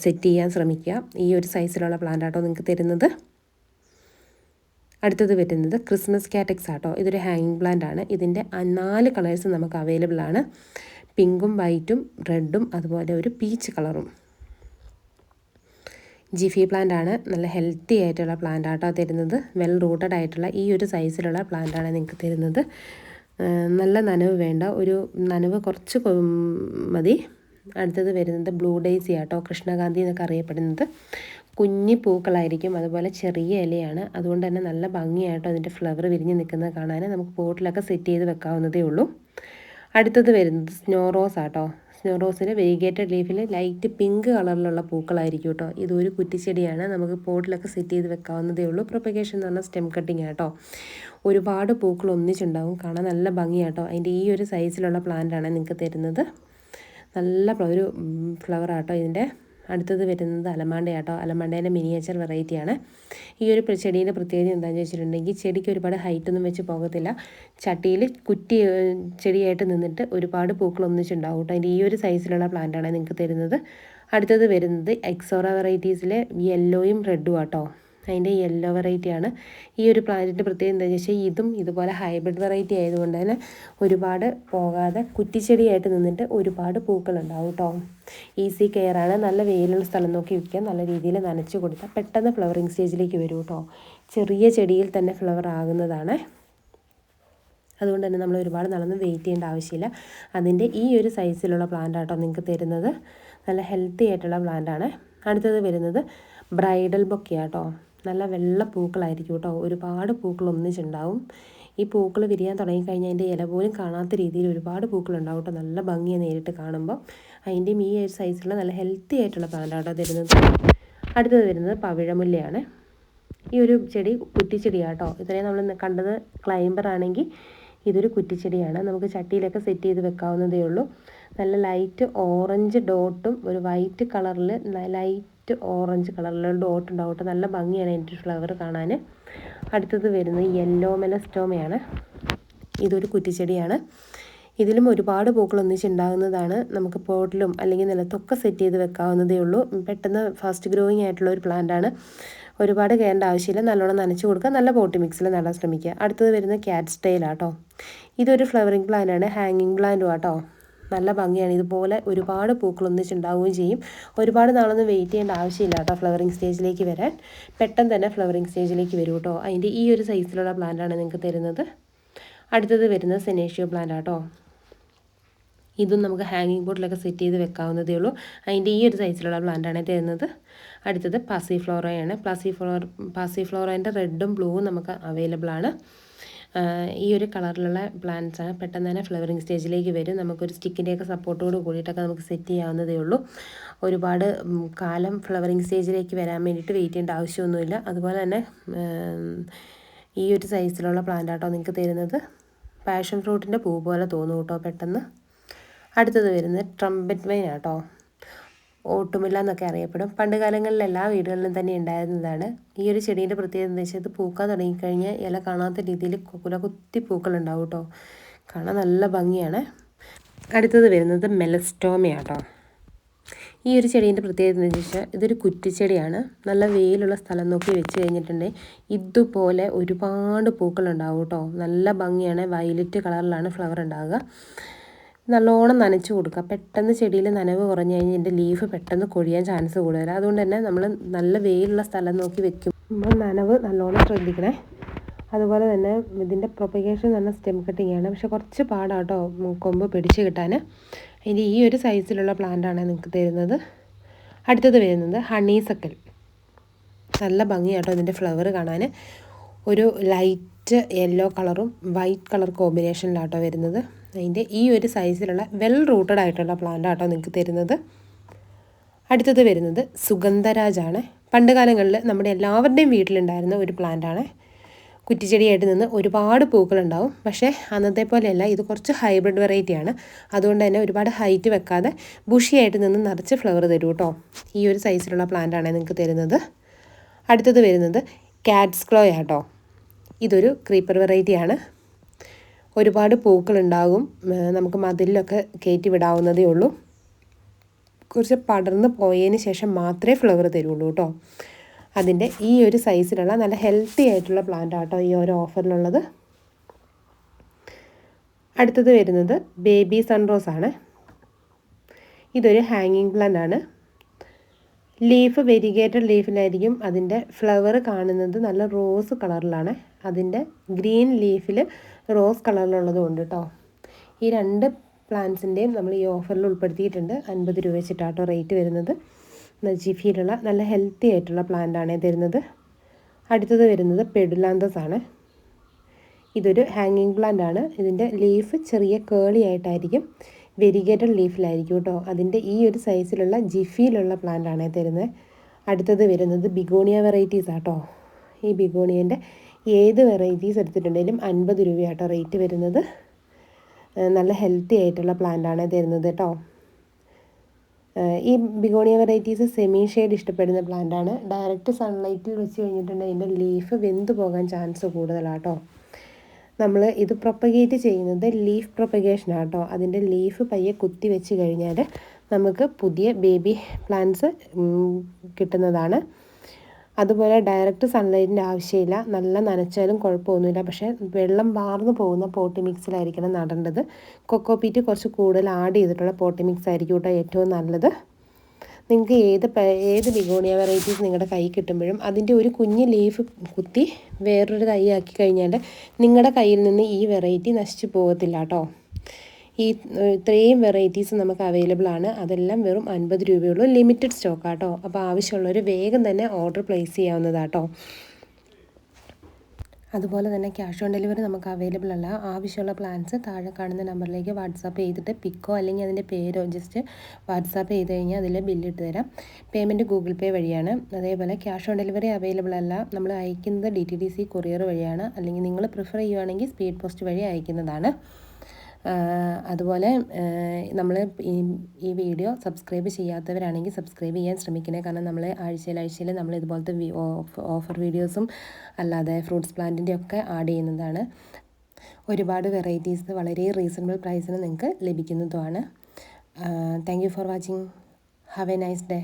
സെറ്റ് ചെയ്യാൻ ശ്രമിക്കുക. ഈ ഒരു സൈസിലുള്ള പ്ലാന്റ് ആട്ടോ നിങ്ങൾക്ക് തരുന്നത്. അടുത്തത് വരുന്നത് ക്രിസ്മസ് കാറ്റക്സ് ആട്ടോ. ഇതൊരു ഹാങ്ങിങ് പ്ലാന്റ് ആണ്. ഇതിന്റെ നാല് കളേഴ്സ് നമുക്ക് അവൈലബിൾ ആണ്. പിങ്കും വൈറ്റും റെഡും അതുപോലെ ഒരു പീച്ച് കളറും ജിഫി പ്ലാന്റ് ആണ്. നല്ല ഹെൽത്തി ആയിട്ടുള്ള പ്ലാന്റ് ആട്ടോ തരുന്നത്. വെൽ റൂട്ടഡ് ആയിട്ടുള്ള ഈ ഒരു സൈസിലുള്ള പ്ലാന്റ് ആണ് നിങ്ങൾക്ക് തരുന്നത്. നല്ല നനവ് വേണ്ട. ഒരു നനവ് കുറച്ച് മതി. അടുത്തത് വരുന്നത് ബ്ലൂ ഡേസി ആട്ടോ. കൃഷ്ണകാന്തി എന്നൊക്കെ അറിയപ്പെടുന്നത്. കുഞ്ഞി പൂക്കളായിരിക്കും. അതുപോലെ ചെറിയ ഇലയാണ്. അതുകൊണ്ട് തന്നെ നല്ല ഭംഗിയായിട്ടോ അതിന്റെ ഫ്ലവർ വിരിഞ്ഞ് നിൽക്കുന്നത് കാണാൻ. നമുക്ക് പോട്ടിലൊക്കെ സെറ്റ് ചെയ്ത് വെക്കാവുന്നതേ ഉള്ളൂ. അടുത്തത് വരുന്നത് സ്നോ റോസ് ആട്ടോ. സ്നോ റോസിന് വെരിഗേറ്റഡ് ലീഫിൽ ലൈറ്റ് പിങ്ക് കളറിലുള്ള പൂക്കളായിരിക്കും കേട്ടോ ഇതൊരു കുറ്റിച്ചെടിയാണ്. നമുക്ക് പോട്ടിലൊക്കെ സെറ്റ് ചെയ്ത് വെക്കാവുന്നതേ ഉള്ളൂ. പ്രൊപ്പഗേഷൻ എന്ന് പറഞ്ഞാൽ സ്റ്റെം കട്ടിങ് ആട്ടോ ഒരുപാട് പൂക്കൾ ഒന്നിച്ചുണ്ടാവും. കാണാൻ നല്ല ഭംഗിയാട്ടോ അതിന്റെ ഈ ഒരു സൈസിലുള്ള പ്ലാന്റാണ് നിങ്ങൾക്ക് തരുന്നത്. നല്ല ഒരു ഫ്ലവർ ആട്ടോ ഇതിന്റെ അടുത്തത് വരുന്നത് അലമാണ്ടയാട്ടോ. അലമാണ്ടേന്റെ മിനിയേച്ചർ വെറൈറ്റിയാണ് ഈ ഒരു ചെടീന്റെ പ്രത്യേകത എന്താണെന്ന് വെച്ചിട്ടുണ്ടെങ്കിൽ ചെടിക്ക് ഒരുപാട് ഹൈറ്റൊന്നും വെച്ച് പോകത്തില്ല. ചട്ടിയിൽ കുറ്റി ചെടിയായിട്ട് നിന്നിട്ട് ഒരുപാട് പൂക്കൾ ഒന്നിച്ചുണ്ടാവും കേട്ടോ. അതിന്റെ ഈ ഒരു സൈസിലുള്ള പ്ലാന്റാണ് നിങ്ങൾക്ക് തരുന്നത്. അടുത്തത് വരുന്നത് എക്സോറ വെറൈറ്റീസിലെ യെല്ലോയും റെഡും ആട്ടോ. അതിന്റെ യെല്ലോ വെറൈറ്റിയാണ്. ഈ ഒരു പ്ലാന്റിന്റെ പ്രത്യേകത എന്താണെന്ന് വെച്ചാൽ ഇതും ഇതുപോലെ ഹൈബ്രിഡ് വെറൈറ്റി ആയതുകൊണ്ട് തന്നെ ഒരുപാട് പോകാതെ കുറ്റിച്ചെടിയായിട്ട് നിന്നിട്ട് ഒരുപാട് പൂക്കൾ ഉണ്ടാവും കേട്ടോ. ഈസി കെയർ ആണ്. നല്ല വെയിലുള്ള സ്ഥലം നോക്കി വയ്ക്കുക നല്ല രീതിയിൽ നനച്ചു കൊടുത്താൽ പെട്ടെന്ന് ഫ്ലവറിങ് സ്റ്റേജിലേക്ക് വരും കേട്ടോ. ചെറിയ ചെടിയിൽ തന്നെ ഫ്ലവർ ആകുന്നതാണ്. അതുകൊണ്ട് തന്നെ നമ്മൾ ഒരുപാട് നാളൊന്നും വെയിറ്റ് ചെയ്യേണ്ട ആവശ്യമില്ല. അതിന്റെ ഈ ഒരു സൈസിലുള്ള പ്ലാന്റ് ആട്ടോ നിങ്ങൾക്ക് തരുന്നത്. നല്ല ഹെൽത്തി ആയിട്ടുള്ള പ്ലാന്റാണ്. അടുത്തത് വരുന്നത് ബ്രൈഡൽ ബൊക്കെയാട്ടോ നല്ല വെള്ള പൂക്കളായിരിക്കും കേട്ടോ. ഒരുപാട് പൂക്കൾ ഒന്നിച്ചുണ്ടാവും ഈ പൂക്കൾ വിരിയാൻ തുടങ്ങിക്കഴിഞ്ഞാൽ അതിന്റെ ഇല പോലും കാണാത്ത രീതിയിൽ ഒരുപാട് പൂക്കളുണ്ടാവും കേട്ടോ. നല്ല ഭംഗിയാണ് നേരിട്ട് കാണുമ്പോൾ അതിന്റെയും ഈ ഒരു സൈസിലുള്ള നല്ല ഹെൽത്തി ആയിട്ടുള്ള പ്ലാന്റാണ് ആട്ടോ തരുന്നത് അടുത്തത് വരുന്നത് പവിഴമുല്ലയാണ്. ഈ ഒരു ചെടി കുറ്റിച്ചെടിയാട്ടോ. ഇത്രയും നമ്മൾ കണ്ടത് ക്ലൈംബർ ആണെങ്കിൽ ഇതൊരു കുറ്റിച്ചെടിയാണ്. നമുക്ക് ചട്ടിയിലൊക്കെ സെറ്റ് ചെയ്ത് വെക്കാവുന്നതേ ഉള്ളൂ. നല്ല ലൈറ്റ് ഓറഞ്ച് ഡോട്ടും ഒരു വൈറ്റ് കളറിൽ ലൈറ്റ് ഓറഞ്ച് കളറിലുള്ള ഡോട്ട് ഉണ്ടാവട്ടെ. നല്ല ഭംഗിയാണ് എന്റെ ഫ്ലവർ കാണാൻ. അടുത്തത് വരുന്നത് യെല്ലോ മെലസ്റ്റോമയാണ്. ഇതൊരു കുറ്റിച്ചെടിയാണ്. ഇതിലും ഒരുപാട് പൂക്കൾ ഒന്നിച്ചുണ്ടാകുന്നതാണ് നമുക്ക് പോട്ടിലും അല്ലെങ്കിൽ നിലത്തൊക്കെ സെറ്റ് ചെയ്ത് വെക്കാവുന്നതേ ഉള്ളൂ. പെട്ടെന്ന് ഫാസ്റ്റ് ഗ്രോയിങ് ആയിട്ടുള്ള ഒരു പ്ലാന്റ് ആണ്. ഒരുപാട് കയറേണ്ട ആവശ്യമില്ല. നല്ലോണം നനച്ച് കൊടുക്കുക. നല്ല പോട്ടി മിക്സിൽ നടാൻ ശ്രമിക്കുക. അടുത്തത് വരുന്നത് ക്യാറ്റ് സ്റ്റൈലാട്ടോ ഇതൊരു ഫ്ലവറിങ് പ്ലാന്റ് ആണ്. ഹാങ്ങിങ് പ്ലാന്റും ആട്ടോ. നല്ല ഭംഗിയാണ്. ഇതുപോലെ ഒരുപാട് പൂക്കൾ ഒന്നിച്ചുണ്ടാവുകയും ചെയ്യും. ഒരുപാട് നാളൊന്നും വെയിറ്റ് ചെയ്യേണ്ട ആവശ്യമില്ല കേട്ടോ ഫ്ലവറിങ് സ്റ്റേജിലേക്ക് വരാൻ. പെട്ടെന്ന് തന്നെ ഫ്ലവറിങ് സ്റ്റേജിലേക്ക് വരും കേട്ടോ. അതിന്റെ ഈ ഒരു സൈസിലുള്ള പ്ലാന്റാണ് നിങ്ങൾക്ക് തരുന്നത്. അടുത്തത് വരുന്നത് സെനേഷ്യോ പ്ലാന്റ് ആട്ടോ. ഇതും നമുക്ക് ഹാങ്ങിങ് ബോർഡിലൊക്കെ സെറ്റ് ചെയ്ത് വെക്കാവുന്നതേ ഉള്ളൂ. അതിന്റെ ഈ ഒരു സൈസിലുള്ള പ്ലാന്റാണ് തരുന്നത്. അടുത്തത് പാസി ഫ്ലോറയാണ് പാസി ഫ്ലോർ പാസി ഫ്ലോറേന്റെ റെഡും ബ്ലൂവും നമുക്ക് അവൈലബിൾ ആണ്. ഈ ഒരു കളറിലുള്ള പ്ലാന്റ്സ് ആണ് പെട്ടെന്ന് തന്നെ ഫ്ലവറിങ് സ്റ്റേജിലേക്ക് വരും. നമുക്കൊരു സ്റ്റിക്കിന്റെയൊക്കെ സപ്പോർട്ടോട് കൂടിയിട്ടൊക്കെ നമുക്ക് സെറ്റ് ചെയ്യാവുന്നതേ ഉള്ളൂ. ഒരുപാട് കാലം ഫ്ലവറിങ് സ്റ്റേജിലേക്ക് വരാൻ വേണ്ടിയിട്ട് വെയിറ്റ് ചെയ്യേണ്ട ആവശ്യമൊന്നുമില്ല. അതുപോലെ തന്നെ ഈ ഒരു സൈസിലുള്ള പ്ലാന്റ് ആട്ടോ നിങ്ങൾക്ക് തരുന്നത്. പാഷൻ ഫ്രൂട്ടിന്റെ പൂ പോലെ തോന്നും കേട്ടോ പെട്ടെന്ന്. അടുത്തത് വരുന്നത് ട്രംപറ്റ് വൈൻ ആട്ടോ. ഓട്ടുമില്ല എന്നൊക്കെ അറിയപ്പെടും. പണ്ട് കാലങ്ങളിൽ എല്ലാ വീടുകളിലും തന്നെ ഉണ്ടായിരുന്നതാണ്. ഈ ഒരു ചെടീന്റെ പ്രത്യേകത എന്താ വെച്ചാൽ ഇത് പൂക്കാൻ തുടങ്ങിക്കഴിഞ്ഞാൽ ഇല കാണാത്ത രീതിയിൽ കുല കുത്തി പൂക്കൾ ഉണ്ടാവും കേട്ടോ. കാണാൻ നല്ല ഭംഗിയാണ്. അടുത്തത് വരുന്നത് മെലസ്റ്റോമയാട്ടോ. ഈ ഒരു ചെടീന്റെ പ്രത്യേകത എന്താ വെച്ചാൽ ഇതൊരു കുറ്റിച്ചെടിയാണ്. നല്ല വെയിലുള്ള സ്ഥലം നോക്കി വെച്ച് കഴിഞ്ഞിട്ടുണ്ടെങ്കിൽ ഇതുപോലെ ഒരുപാട് പൂക്കളുണ്ടാവും കേട്ടോ. നല്ല ഭംഗിയാണ്. വയലറ്റ് കളറിലാണ് ഫ്ലവർ ഉണ്ടാവുക. നല്ലോണം നനച്ച് കൊടുക്കുക. പെട്ടെന്ന് ചെടിയിൽ നനവ് കുറഞ്ഞു കഴിഞ്ഞാൽ ഇതിന്റെ ലീഫ് പെട്ടെന്ന് കൊഴിയാൻ ചാൻസ് കൂടുതലാണ് അതുകൊണ്ട് തന്നെ നമ്മൾ നല്ല വെയിലുള്ള സ്ഥലം നോക്കി വെക്കും. നമ്മൾ നനവ് നല്ലോണം ശ്രദ്ധിക്കണേ. അതുപോലെ തന്നെ ഇതിന്റെ പ്രൊപ്പഗേഷൻ തന്നെ സ്റ്റെം കട്ടിങ് ആണ്. പക്ഷെ കുറച്ച് പാടാട്ടോ കൊമ്പ് പിടിച്ച് കിട്ടാൻ ഇനി ഈ ഒരു സൈസിലുള്ള പ്ലാന്റാണ് നിങ്ങൾക്ക് തരുന്നത്. അടുത്തത് വരുന്നത് ഹണീസക്കൽ നല്ല ഭംഗിയാട്ടോ ഇതിന്റെ ഫ്ലവർ കാണാൻ ഒരു ലൈറ്റ് യെല്ലോ കളറും വൈറ്റ് കളർ കോമ്പിനേഷനിലാട്ടോ വരുന്നത്. അതിന്റെ ഈ ഒരു സൈസിലുള്ള വെൽ റൂട്ടഡ് ആയിട്ടുള്ള പ്ലാന്റ് ആട്ടോ നിങ്ങൾക്ക് തരുന്നത്. അടുത്തത് വരുന്നത് സുഗന്ധരാജാണ്. പണ്ട് കാലങ്ങളിൽ നമ്മുടെ എല്ലാവരുടെയും വീട്ടിലുണ്ടായിരുന്ന ഒരു പ്ലാന്റാണ് കുറ്റിച്ചെടിയായിട്ട് നിന്ന് ഒരുപാട് പൂക്കളുണ്ടാവും. പക്ഷേ അന്നത്തെ പോലെയല്ല. ഇത് കുറച്ച് ഹൈബ്രിഡ് വെറൈറ്റിയാണ് അതുകൊണ്ട് തന്നെ ഒരുപാട് ഹൈറ്റ് വെക്കാതെ ബുഷിയായിട്ട് നിന്ന് നിറച്ച് ഫ്ലവർ തരും കേട്ടോ ഈ ഒരു സൈസിലുള്ള പ്ലാന്റാണ് നിങ്ങൾക്ക് തരുന്നത്. അടുത്തത് വരുന്നത് കാറ്റ്സ് ക്ലോ ഇതൊരു ക്രീപ്പർ വെറൈറ്റിയാണ് ഒരുപാട് പൂക്കൾ ഉണ്ടാകും നമുക്ക് മതിലൊക്കെ കയറ്റി വിടാവുന്നതേ ഉള്ളൂ. കുറച്ച് പടർന്ന് പോയതിന് ശേഷം മാത്രമേ ഫ്ലവർ തരുള്ളൂ കേട്ടോ. അതിന്റെ ഈ ഒരു സൈസിലുള്ള നല്ല ഹെൽത്തി ആയിട്ടുള്ള പ്ലാന്റ് ആട്ടോ ഈ ഒരു ഓഫറിലുള്ളത്. അടുത്തത് വരുന്നത് ബേബി സൺറോസ് ആണ് ഇതൊരു ഹാങ്ങിങ് പ്ലാന്റ് ആണ്. ലീഫ് വെരിഗേറ്റഡ് ലീഫിലായിരിക്കും അതിന്റെ ഫ്ലവർ കാണുന്നത്. നല്ല റോസ് കളറിലാണ്. അതിന്റെ ഗ്രീൻ ലീഫിൽ റോസ് കളറിലുള്ളതും ഉണ്ട് കേട്ടോ. ഈ രണ്ട് പ്ലാന്റ്സിന്റെയും നമ്മൾ ഈ ഓഫറിൽ ഉൾപ്പെടുത്തിയിട്ടുണ്ട്. അൻപത് രൂപ വെച്ചിട്ടാട്ടോ റേറ്റ് വരുന്നത്. നജീഫിയിലുള്ള നല്ല ഹെൽത്തി ആയിട്ടുള്ള പ്ലാന്റാണ് തരുന്നത്. അടുത്തത് വരുന്നത് പെഡുലാന്തസ് ആണ്. ഇതൊരു ഹാങ്ങിങ് പ്ലാന്റ് ആണ്. ഇതിന്റെ ലീഫ് ചെറിയ കേളി ആയിട്ടായിരിക്കും. വെരിഗേറ്റഡ് ലീഫിലായിരിക്കും കേട്ടോ. അതിന്റെ ഈ ഒരു സൈസിലുള്ള ജിഫിയിലുള്ള പ്ലാന്റ് ആണ് തരുന്നത്. അടുത്തത് വരുന്നത് ബിഗോണിയ വെറൈറ്റീസ് ആട്ടോ. ഈ ബിഗോണിയന്റെ ഏത് വെറൈറ്റീസ് എടുത്തിട്ടുണ്ടെങ്കിലും അൻപത് രൂപയാട്ടോ റേറ്റ് വരുന്നത്. നല്ല ഹെൽത്തി ആയിട്ടുള്ള പ്ലാന്റാണ് തരുന്നത് കേട്ടോ ഈ ബിഗോണിയ വെറൈറ്റീസ് സെമി ഷെയ്ഡ് ഇഷ്ടപ്പെടുന്ന പ്ലാന്റാണ് ഡയറക്റ്റ് സൺലൈറ്റിൽ വെച്ച് കഴിഞ്ഞിട്ടുണ്ടെങ്കിൽ അതിന്റെ ലീഫ് വെന്ത് പോകാൻ ചാൻസ് കൂടുതലാട്ടോ നമ്മൾ ഇത് പ്രൊപ്പഗേറ്റ് ചെയ്യുന്നത് ലീഫ് പ്രൊപ്പഗേഷൻ ആട്ടോ അതിന്റെ ലീഫ് പയ്യെ കുത്തി വെച്ച് കഴിഞ്ഞാൽ നമുക്ക് പുതിയ ബേബി പ്ലാന്റ്സ് കിട്ടുന്നതാണ്. അതുപോലെ ഡയറക്റ്റ് സൺലൈറ്റിന്റെ ആവശ്യമില്ല. നല്ല നനച്ചാലും കുഴപ്പമൊന്നുമില്ല. പക്ഷേ വെള്ളം വാർന്നു പോകുന്ന പോട്ടി മിക്സിലായിരിക്കണം നടേണ്ടത്. കൊക്കോ പീറ്റ് കുറച്ച് കൂടുതൽ ആഡ് ചെയ്തിട്ടുള്ള പോട്ടി മിക്സ് ആയിരിക്കും കേട്ടോ ഏറ്റവും നല്ലത്. നിങ്ങൾക്ക് ഏത് ഏത് ബിഗോണിയ വെറൈറ്റീസ് നിങ്ങളുടെ കൈ കിട്ടുമ്പോഴും അതിന്റെ ഒരു കുഞ്ഞ് ലീഫ് കുത്തി വേറൊരു തൈ ആക്കി കഴിഞ്ഞാൽ നിങ്ങളുടെ കയ്യിൽ നിന്ന് ഈ വെറൈറ്റി നശിച്ചു പോകത്തില്ല കേട്ടോ. ഈ ഇത്രയും വെറൈറ്റീസ് നമുക്ക് അവൈലബിൾ ആണ്. അതെല്ലാം വെറും അൻപത് രൂപയുള്ളൂ. ലിമിറ്റഡ് സ്റ്റോക്ക് ആട്ടോ. അപ്പോൾ ആവശ്യമുള്ളവർ വേഗം തന്നെ ഓർഡർ പ്ലേസ് ചെയ്യാവുന്നതാട്ടോ. അതുപോലെ തന്നെ ക്യാഷ് ഓൺ ഡെലിവറി നമുക്ക് അവൈലബിൾ അല്ല. ആവശ്യമുള്ള പ്ലാൻസ് താഴെ കാണുന്ന നമ്പറിലേക്ക് വാട്സാപ്പ് ചെയ്തിട്ട് പിക്കോ അല്ലെങ്കിൽ അതിന്റെ പേരോ ജസ്റ്റ് വാട്സാപ്പ് ചെയ്ത് കഴിഞ്ഞാൽ അതിൽ ബില്ലിട്ട് തരാം. പേയ്മെന്റ് ഗൂഗിൾ പേ വഴിയാണ്. അതേപോലെ ക്യാഷ് ഓൺ ഡെലിവറി അവൈലബിൾ അല്ല. നമ്മൾ അയക്കുന്നത് D T D C courier വഴിയാണ്. അല്ലെങ്കിൽ നിങ്ങൾ പ്രിഫർ ചെയ്യുവാണെങ്കിൽ സ്പീഡ് പോസ്റ്റ് വഴി അയക്കുന്നതാണ്. അതുപോലെ നമ്മൾ ഈ ഈ വീഡിയോ സബ്സ്ക്രൈബ് ചെയ്യാത്തവരാണെങ്കിൽ സബ്സ്ക്രൈബ് ചെയ്യാൻ ശ്രമിക്കണേ. കാരണം നമ്മൾ ആഴ്ചയിൽ ആഴ്ചയിൽ നമ്മൾ ഇതുപോലത്തെ ഓഫർ വീഡിയോസും അല്ലാതെ ഫ്രൂട്ട്സ് പ്ലാന്റിന്റെ ഒക്കെ ആഡ് ചെയ്യുന്നതാണ്. ഒരുപാട് വെറൈറ്റീസ് വളരെ റീസണബിൾ പ്രൈസിന് നിങ്ങൾക്ക് ലഭിക്കുന്നതുമാണ്. Thank you for watching. Have a nice day.